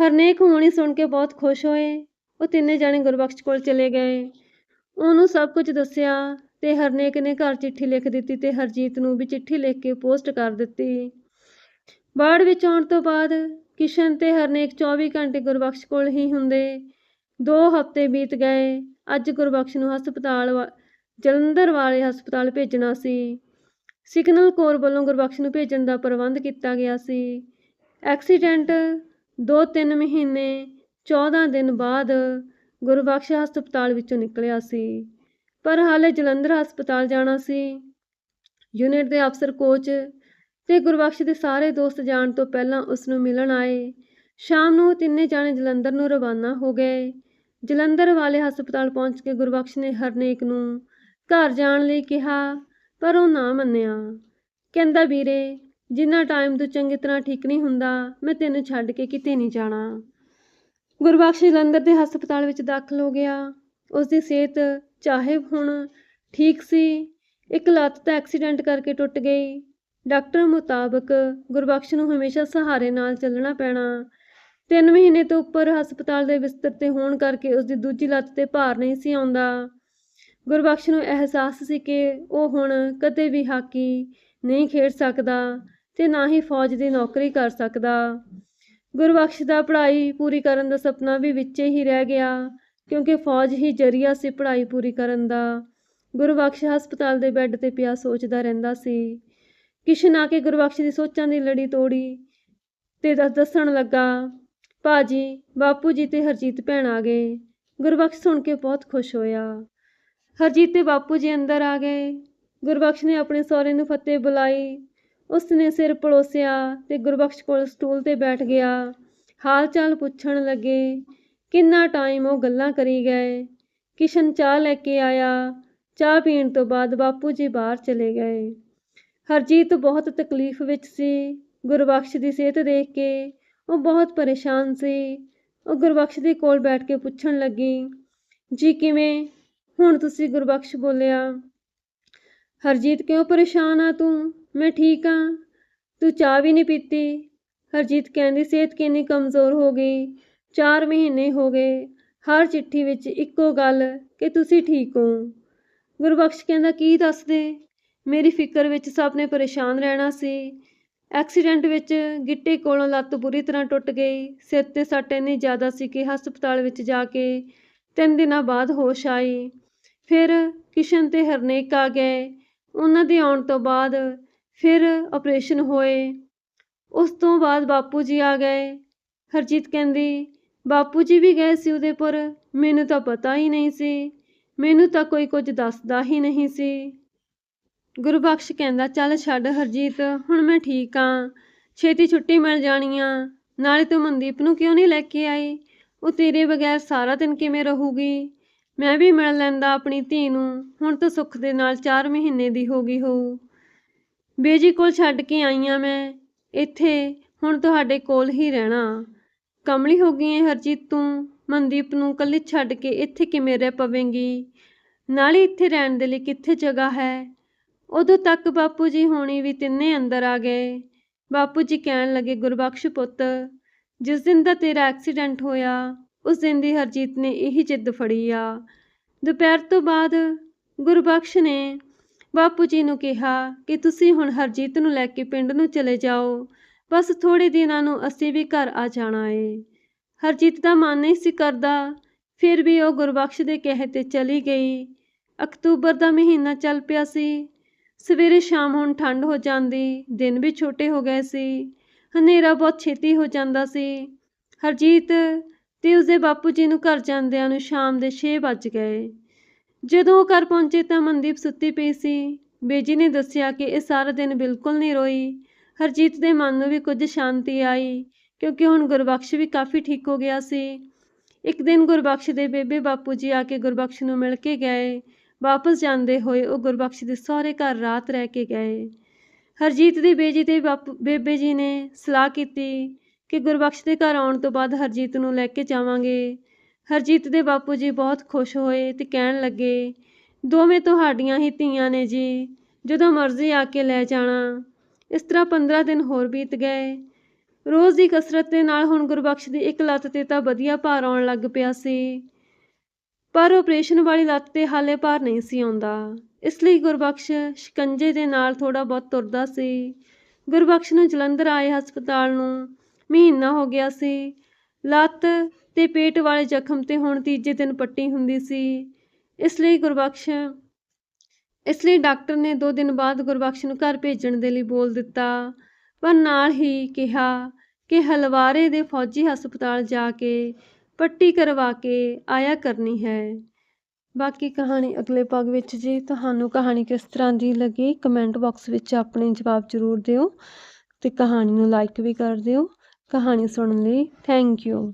ਹਰਨੇਕ ਹੋਣੀ ਸੁਣ ਕੇ ਬਹੁਤ ਖੁਸ਼ ਹੋਏ। ਉਹ ਤਿੰਨੇ ਜਾਣੇ ਗੁਰਬਖਸ਼ ਕੋਲ ਚਲੇ ਗਏ। ਉਹਨੂੰ ਸਭ ਕੁਝ ਦੱਸਿਆ ਤੇ ਹਰਨੇਕ ਨੇ ਘਰ ਚਿੱਠੀ ਲਿਖ ਦਿੱਤੀ ਤੇ ਹਰਜੀਤ ਨੂੰ ਵੀ ਚਿੱਠੀ ਲਿਖ ਕੇ ਪੋਸਟ ਕਰ ਦਿੱਤੀ। ਬਾੜ ਵਿੱਚ ਆਉਣ ਤੋਂ ਬਾਅਦ ਕਿਸ਼ਨ ਤੇ ਹਰਨੇਕ 24 ਘੰਟੇ ਗੁਰਬਖਸ਼ ਕੋਲ ਹੀ ਹੁੰਦੇ। ਦੋ ਹਫ਼ਤੇ ਬੀਤ ਗਏ। ਅੱਜ ਗੁਰਬਖਸ਼ ਨੂੰ ਹਸਪਤਾਲ ਵਾ- ਜਲੰਧਰ ਵਾਲੇ ਹਸਪਤਾਲ ਭੇਜਣਾ ਸੀ। ਸਿਗਨਲ ਕੋਰ ਵੱਲੋਂ ਗੁਰਬਖਸ਼ ਨੂੰ ਭੇਜਣ ਦਾ ਪ੍ਰਬੰਧ ਕੀਤਾ ਗਿਆ ਸੀ। ਐਕਸੀਡੈਂਟ 2-3 ਮਹੀਨੇ 14 ਦਿਨ ਬਾਅਦ ਗੁਰਬਖਸ਼ ਹਸਪਤਾਲ ਵਿੱਚੋਂ ਨਿਕਲਿਆ ਸੀ। ਪਰ ਹਾਲੇ ਜਲੰਧਰ ਹਸਪਤਾਲ ਜਾਣਾ ਸੀ। ਯੂਨਿਟ ਦੇ ਅਫਸਰ, ਕੋਚ ਤੇ ਗੁਰਬਖਸ਼ ਦੇ ਸਾਰੇ ਦੋਸਤ ਜਾਣ ਤੋਂ ਪਹਿਲਾਂ ਉਸ ਨੂੰ ਮਿਲਣ ਆਏ। ਸ਼ਾਮ ਨੂੰ ਤਿੰਨੇ ਜਾਣੇ ਜਲੰਧਰ ਨੂੰ ਰਵਾਨਾ ਹੋ ਗਏ। ਜਲੰਧਰ ਵਾਲੇ ਹਸਪਤਾਲ ਪਹੁੰਚ ਕੇ ਗੁਰਬਖਸ਼ ਨੇ ਹਰਨੇਕ ਨੂੰ ਘਰ ਜਾਣ ਲਈ ਕਿਹਾ, ਪਰ ਉਹ ਨਾ ਮੰਨਿਆ। ਕਹਿੰਦਾ, ਵੀਰੇ ਜਿੰਨਾ ਟਾਈਮ ਤੂੰ ਚੰਗੀ ਤਰ੍ਹਾਂ ਠੀਕ ਨਹੀਂ ਹੁੰਦਾ, ਮੈਂ ਤੈਨੂੰ ਛੱਡ ਕੇ ਕਿਤੇ ਨਹੀਂ ਜਾਣਾ। ਗੁਰਬਖਸ਼ ਜਲੰਧਰ ਦੇ ਹਸਪਤਾਲ ਵਿੱਚ ਦਾਖਲ ਹੋ ਗਿਆ। ਉਸ ਦੀ ਸਿਹਤ ਚਾਹੇ ਹੁਣ ਠੀਕ ਸੀ, ਇੱਕ ਲੱਤ ਤਾਂ ਐਕਸੀਡੈਂਟ ਕਰਕੇ ਟੁੱਟ ਗਈ। ਡਾਕਟਰ ਮੁਤਾਬਕ ਗੁਰਬਖਸ਼ ਨੂੰ ਹਮੇਸ਼ਾ ਸਹਾਰੇ ਨਾਲ ਚੱਲਣਾ ਪੈਣਾ। ਤਿੰਨ ਮਹੀਨੇ ਤੋਂ ਉੱਪਰ ਹਸਪਤਾਲ ਦੇ ਬਿਸਤਰ ਤੇ ਹੋਣ ਕਰਕੇ ਉਸ ਦੀ ਦੂਜੀ ਲੱਤ ਤੇ ਭਾਰ ਨਹੀਂ ਸੀ ਆਉਂਦਾ। ਗੁਰਬਖਸ਼ ਨੂੰ ਅਹਿਸਾਸ ਸੀ ਕਿ ਉਹ ਹੁਣ ਕਦੇ ਵੀ ਹਾਕੀ ਨਹੀਂ ਖੇਡ ਸਕਦਾ। ਤੇ ਨਾ ਹੀ ਫੌਜ ਦੀ ਨੌਕਰੀ ਕਰ ਸਕਦਾ। ਗੁਰਬਖਸ਼ ਦਾ ਪੜ੍ਹਾਈ ਪੂਰੀ ਕਰਨ ਦਾ ਸੁਪਨਾ ਵੀ ਵਿੱਚੇ ਹੀ ਰਹਿ ਗਿਆ, ਕਿਉਂਕਿ ਫੌਜ ਹੀ ਜਰੀਆ ਸੀ ਪੜ੍ਹਾਈ ਪੂਰੀ ਕਰਨ ਦਾ। ਗੁਰਬਖਸ਼ ਹਸਪਤਾਲ ਦੇ ਬੈੱਡ ਤੇ ਪਿਆ ਸੋਚਦਾ ਰਹਿੰਦਾ ਸੀ ਕਿਸ਼ਨ ਆ ਕੇ ਗੁਰਬਖਸ਼ ਦੀ ਸੋਚਾਂ ਦੀ ਲੜੀ ਤੋੜੀ ਤੇ ਦੱਸ ਦੱਸਣ ਲੱਗਾ, ਭਾਜੀ, ਬਾਪੂ ਜੀ ਤੇ ਹਰਜੀਤ ਭੈਣ ਆ ਗਏ। ਗੁਰਬਖਸ਼ ਸੁਣ ਕੇ ਬਹੁਤ ਖੁਸ਼ ਹੋਇਆ। ਹਰਜੀਤ ਤੇ ਬਾਪੂ ਜੀ ਅੰਦਰ ਆ ਗਏ। ਗੁਰਬਖਸ਼ ਨੇ ਆਪਣੇ ਸਹੁਰੇ ਨੂੰ ਫਤਿਹ ਬੁਲਾਈ। ਉਸ ਨੇ ਸਿਰ ਪਲੋਸਿਆ ਤੇ ਗੁਰਬਖਸ਼ ਕੋਲ ਸਟੂਲ ਤੇ ਬੈਠ ਗਿਆ। ਹਾਲ ਚਾਲ ਪੁੱਛਣ ਲੱਗੇ, ਕਿੰਨਾ ਟਾਈਮ ਉਹ ਗੱਲਾਂ ਕਰੀ ਗਏ? ਕਿਸ਼ਨ ਚਾਹ ਲੈ ਕੇ ਆਇਆ। ਚਾਹ ਪੀਣ ਤੋਂ ਬਾਅਦ ਬਾਪੂ ਜੀ ਬਾਹਰ ਚਲੇ ਗਏ। ਹਰਜੀਤ ਬਹੁਤ ਤਕਲੀਫ ਵਿੱਚ ਸੀ। ਗੁਰਬਖਸ਼ ਦੀ ਸਿਹਤ ਦੇਖ ਕੇ ਉਹ ਬਹੁਤ ਪਰੇਸ਼ਾਨ ਸੀ। ਉਹ ਗੁਰਬਖਸ਼ ਦੇ ਕੋਲ ਬੈਠ ਕੇ ਪੁੱਛਣ ਲੱਗੀ, ਜੀ ਕਿਵੇਂ? ਹੁਣ ਤੁਸੀਂ ਗੁਰਬਖਸ਼ ਬੋਲਿਆ? ਹਰਜੀਤ ਕਿਉਂ ਪਰੇਸ਼ਾਨ ਆ ਤੂੰ? ਮੈਂ ਠੀਕ ਹਾਂ ਤੂੰ ਚਾਹ ਵੀ ਨਹੀਂ ਪੀਤੀ? ਹਰਜੀਤ ਕਹਿੰਦੀ, ਸਿਹਤ ਕਿੰਨੀ ਕਮਜ਼ੋਰ ਹੋ ਗਈ। 4 ਮਹੀਨੇ ਹੋ ਗਏ। ਹਰ ਚਿੱਠੀ ਵਿੱਚ ਇੱਕੋ ਗੱਲ ਕਿ ਤੁਸੀਂ ਠੀਕ ਹੋ। ਗੁਰਬਖਸ਼ ਕਹਿੰਦਾ, ਕੀ ਦੱਸਦੇ? ਮੇਰੀ ਫਿਕਰ ਵਿੱਚ ਸਭ ਨੇ ਪਰੇਸ਼ਾਨ ਰਹਿਣਾ ਸੀ। ਐਕਸੀਡੈਂਟ ਵਿੱਚ ਗਿੱਟੇ ਕੋਲੋਂ ਲੱਤ ਬੁਰੀ ਤਰ੍ਹਾਂ ਟੁੱਟ ਗਈ। ਸਿਰ ਤੇ ਸੱਟ ਇੰਨੀ ਜ਼ਿਆਦਾ ਸੀ ਕਿ ਹਸਪਤਾਲ ਵਿੱਚ ਜਾ ਕੇ ਤਿੰਨ ਦਿਨਾਂ ਬਾਅਦ ਹੋਸ਼ ਆਈ। ਫਿਰ ਕਿਸ਼ਨ ਤੇ ਹਰਨੇਕ ਆ ਗਏ। ਉਹਨਾਂ ਦੇ ਆਉਣ ਤੋਂ ਬਾਅਦ ਫਿਰ ਆਪਰੇਸ਼ਨ ਹੋਏ। ਉਸ ਤੋਂ ਬਾਅਦ ਬਾਪੂ ਜੀ ਆ ਗਏ। ਹਰਜੀਤ ਕਹਿੰਦੀ, ਬਾਪੂ ਜੀ ਵੀ ਗਏ ਸੀ ਉਹਦੇ ਪਰ? ਮੈਨੂੰ ਤਾਂ ਪਤਾ ਹੀ ਨਹੀਂ ਸੀ। ਮੈਨੂੰ ਤਾਂ ਕੋਈ ਕੁਝ ਦੱਸਦਾ ਹੀ ਨਹੀਂ ਸੀ। ਗੁਰਬਖਸ਼ ਕਹਿੰਦਾ, ਚੱਲ ਛੱਡ ਹਰਜੀਤ, ਹੁਣ ਮੈਂ ਠੀਕ ਆ। ਛੇਤੀ ਛੁੱਟੀ ਮਿਲ ਜਾਣੀ ਆ। ਨਾਲੇ ਤੂੰ ਮਨਦੀਪ ਨੂੰ ਕਿਉਂ ਨਹੀਂ ਲੈ ਕੇ ਆਈ? ਉਹ ਤੇਰੇ ਬਗੈਰ ਸਾਰਾ ਦਿਨ ਕਿਵੇਂ ਰਹੂਗੀ? ਮੈਂ ਵੀ ਮਿਲ ਲੈਂਦਾ ਆਪਣੀ ਧੀ ਨੂੰ। ਹੁਣ ਤਾਂ ਸੁੱਖ ਦੇ ਨਾਲ 4 ਮਹੀਨੇ ਦੀ ਹੋ ਗਈ ਹੋਊ। ਬੇਜੀ ਕੋਲ ਛੱਡ ਕੇ ਆਈ ਆ ਮੈਂ। ਇੱਥੇ ਹੁਣ ਤੁਹਾਡੇ ਕੋਲ ਹੀ ਰਹਿਣਾ। ਕਮਲੀ ਹੋ ਗਈ ਹੈ ਹਰਜੀਤ ਤੂੰ। ਮਨਦੀਪ ਨੂੰ ਕੱਲੀ ਛੱਡ ਕੇ ਇੱਥੇ ਕਿਵੇਂ ਰਹਿ ਪਵੇਂਗੀ? ਨਾਲੇ ਇੱਥੇ ਰਹਿਣ ਦੇ ਲਈ ਕਿੱਥੇ ਜਗ੍ਹਾ ਹੈ? ਉਦੋਂ ਤੱਕ ਬਾਪੂ ਜੀ ਹੋਣੀ ਵੀ ਤਿੰਨੇ ਅੰਦਰ ਆ ਗਏ। ਬਾਪੂ ਜੀ ਕਹਿਣ ਲੱਗੇ, ਗੁਰਬਖਸ਼ ਪੁੱਤ, ਜਿਸ ਦਿਨ ਦਾ ਤੇਰਾ ਐਕਸੀਡੈਂਟ ਹੋਇਆ, ਉਸ ਦਿਨ ਦੀ ਹਰਜੀਤ ਨੇ ਇਹੀ ਜਿੱਦ ਫੜੀ ਆ। ਦੁਪਹਿਰ ਤੋਂ ਬਾਅਦ ਗੁਰਬਖਸ਼ ਨੇ ਬਾਪੂ ਜੀ ਨੂੰ ਕਿਹਾ ਕਿ ਤੁਸੀਂ ਹੁਣ ਹਰਜੀਤ ਨੂੰ ਲੈ ਕੇ ਪਿੰਡ ਨੂੰ ਚਲੇ ਜਾਓ। ਬਸ ਥੋੜੇ ਦਿਨਾਂ ਨੂੰ ਅਸੀਂ ਵੀ ਘਰ ਆ ਜਾਣਾ ਏ। ਹਰਜੀਤ ਦਾ ਮਨ ਨਹੀਂ ਸੀ ਕਰਦਾ। ਫਿਰ ਵੀ ਉਹ ਗੁਰਬਖਸ਼ ਦੇ ਕਹੇ ਤੇ ਚਲੀ ਗਈ। ਅਕਤੂਬਰ ਦਾ ਮਹੀਨਾ ਚੱਲ ਪਿਆ ਸੀ। ਸਵੇਰੇ ਸ਼ਾਮ ਹੁਣ ਠੰਡ ਹੋ ਜਾਂਦੀ, ਦਿਨ ਵੀ ਛੋਟੇ ਹੋ ਗਏ ਸੀ। ਹਨੇਰਾ ਬਹੁਤ ਛੇਤੀ ਹੋ ਜਾਂਦਾ ਸੀ। ਹਰਜੀਤ ਤੇ ਉਸਦੇ ਬਾਪੂ ਜੀ ਨੂੰ ਘਰ ਜਾਂਦਿਆਂ ਨੂੰ ਸ਼ਾਮ ਦੇ 6 ਵੱਜ ਗਏ। ਜਦੋਂ ਉਹ ਘਰ ਪਹੁੰਚੇ ਤਾਂ ਮਨਦੀਪ ਸੁੱਤੀ ਪਈ ਸੀ। ਬੇਜੀ ਨੇ ਦੱਸਿਆ ਕਿ ਇਹ ਸਾਰਾ ਦਿਨ ਬਿਲਕੁਲ ਨਹੀਂ ਰੋਈ। ਹਰਜੀਤ ਦੇ ਮਨ ਨੂੰ ਵੀ ਕੁਝ ਸ਼ਾਂਤੀ ਆਈ, ਕਿਉਂਕਿ ਹੁਣ ਗੁਰਬਖਸ਼ ਵੀ ਕਾਫੀ ਠੀਕ ਹੋ ਗਿਆ ਸੀ। ਇੱਕ ਦਿਨ ਗੁਰਬਖਸ਼ ਦੇ ਬੇਬੇ ਬਾਪੂ ਜੀ ਆ ਕੇ ਗੁਰਬਖਸ਼ ਨੂੰ ਮਿਲ ਕੇ ਗਏ। ਵਾਪਸ ਜਾਂਦੇ ਹੋਏ ਉਹ ਗੁਰਬਖਸ਼ ਦੇ ਸਹੁਰੇ ਘਰ ਰਾਤ ਰਹਿ ਕੇ ਗਏ। ਹਰਜੀਤ ਦੀ ਬੇਜੀ ਤੇ ਬਾਪੂ, ਬੇਬੇ ਜੀ ਨੇ ਸਲਾਹ ਕੀਤੀ ਕਿ ਗੁਰਬਖਸ਼ ਦੇ ਘਰ ਆਉਣ ਤੋਂ ਬਾਅਦ ਹਰਜੀਤ ਨੂੰ ਲੈ ਕੇ ਜਾਵਾਂਗੇ। ਹਰਜੀਤ ਦੇ ਬਾਪੂ ਜੀ ਬਹੁਤ ਖੁਸ਼ ਹੋਏ ਤੇ ਕਹਿਣ ਲੱਗੇ, ਦੋਵੇਂ ਤੁਹਾਡੀਆਂ ਹੀ ਧੀਆਂ ਨੇ ਜੀ, ਜਦੋਂ ਮਰਜ਼ੀ ਆ ਕੇ ਲੈ ਜਾਣਾ। ਇਸ ਤਰ੍ਹਾਂ 15 ਦਿਨ ਹੋਰ ਬੀਤ ਗਏ। ਰੋਜ਼ ਦੀ ਕਸਰਤ ਦੇ ਨਾਲ ਹੁਣ ਗੁਰਬਖਸ਼ ਦੀ ਇੱਕ ਲੱਤ ਤੇ ਤਾਂ ਵਧੀਆ ਭਾਰ ਆਉਣ ਲੱਗ ਪਿਆ ਸੀ। ਪਰ ਆਪਰੇਸ਼ਨ ਵਾਲੀ ਲੱਤ ਤੇ ਹਾਲੇ ਭਾਰ ਨਹੀਂ ਸੀ ਆਉਂਦਾ। ਇਸ ਲਈ ਗੁਰਬਖਸ਼ ਸ਼ਿਕੰਜੇ ਦੇ ਨਾਲ ਥੋੜਾ ਬਹੁਤ ਤੁਰਦਾ ਸੀ। ਗੁਰਬਖਸ਼ ਨੂੰ ਜਲੰਧਰ ਆਏ ਹਸਪਤਾਲ ਨੂੰ ਮਹੀਨਾ ਹੋ ਗਿਆ ਸੀ। ਲੱਤ ਤੇ ਪੇਟ ਵਾਲੇ ਜ਼ਖਮ ਤੇ ਹੁਣ ਤੀਜੇ ਦਿਨ ਪੱਟੀ ਹੁੰਦੀ ਸੀ। ਇਸ ਲਈ ਗੁਰਬਖਸ਼, ਇਸ ਲਈ ਡਾਕਟਰ ਨੇ 2 ਦਿਨ ਬਾਅਦ ਗੁਰਬਖਸ਼ ਨੂੰ ਘਰ ਭੇਜਣ ਦੇ ਲਈ ਬੋਲ ਦਿੱਤਾ। ਪਰ ਨਾਲ ਹੀ ਕਿਹਾ ਕਿ ਹਲਵਾਰੇ ਦੇ ਫੌਜੀ ਹਸਪਤਾਲ ਜਾ ਕੇ ਪੱਟੀ ਕਰਵਾ ਕੇ ਆਇਆ ਕਰਨੀ ਹੈ। ਬਾਕੀ ਕਹਾਣੀ ਅਗਲੇ ਭਾਗ ਵਿੱਚ ਜੀ। ਤੁਹਾਨੂੰ ਕਹਾਣੀ ਕਿਸ ਤਰ੍ਹਾਂ ਦੀ ਲੱਗੀ, ਕਮੈਂਟ ਬਾਕਸ ਵਿੱਚ ਆਪਣੇ ਜਵਾਬ ਜ਼ਰੂਰ ਦਿਓ ਤੇ ਕਹਾਣੀ ਨੂੰ ਲਾਈਕ ਵੀ ਕਰ ਦਿਓ। ਕਹਾਣੀ ਸੁਣਨ ਲਈ ਥੈਂਕ ਯੂ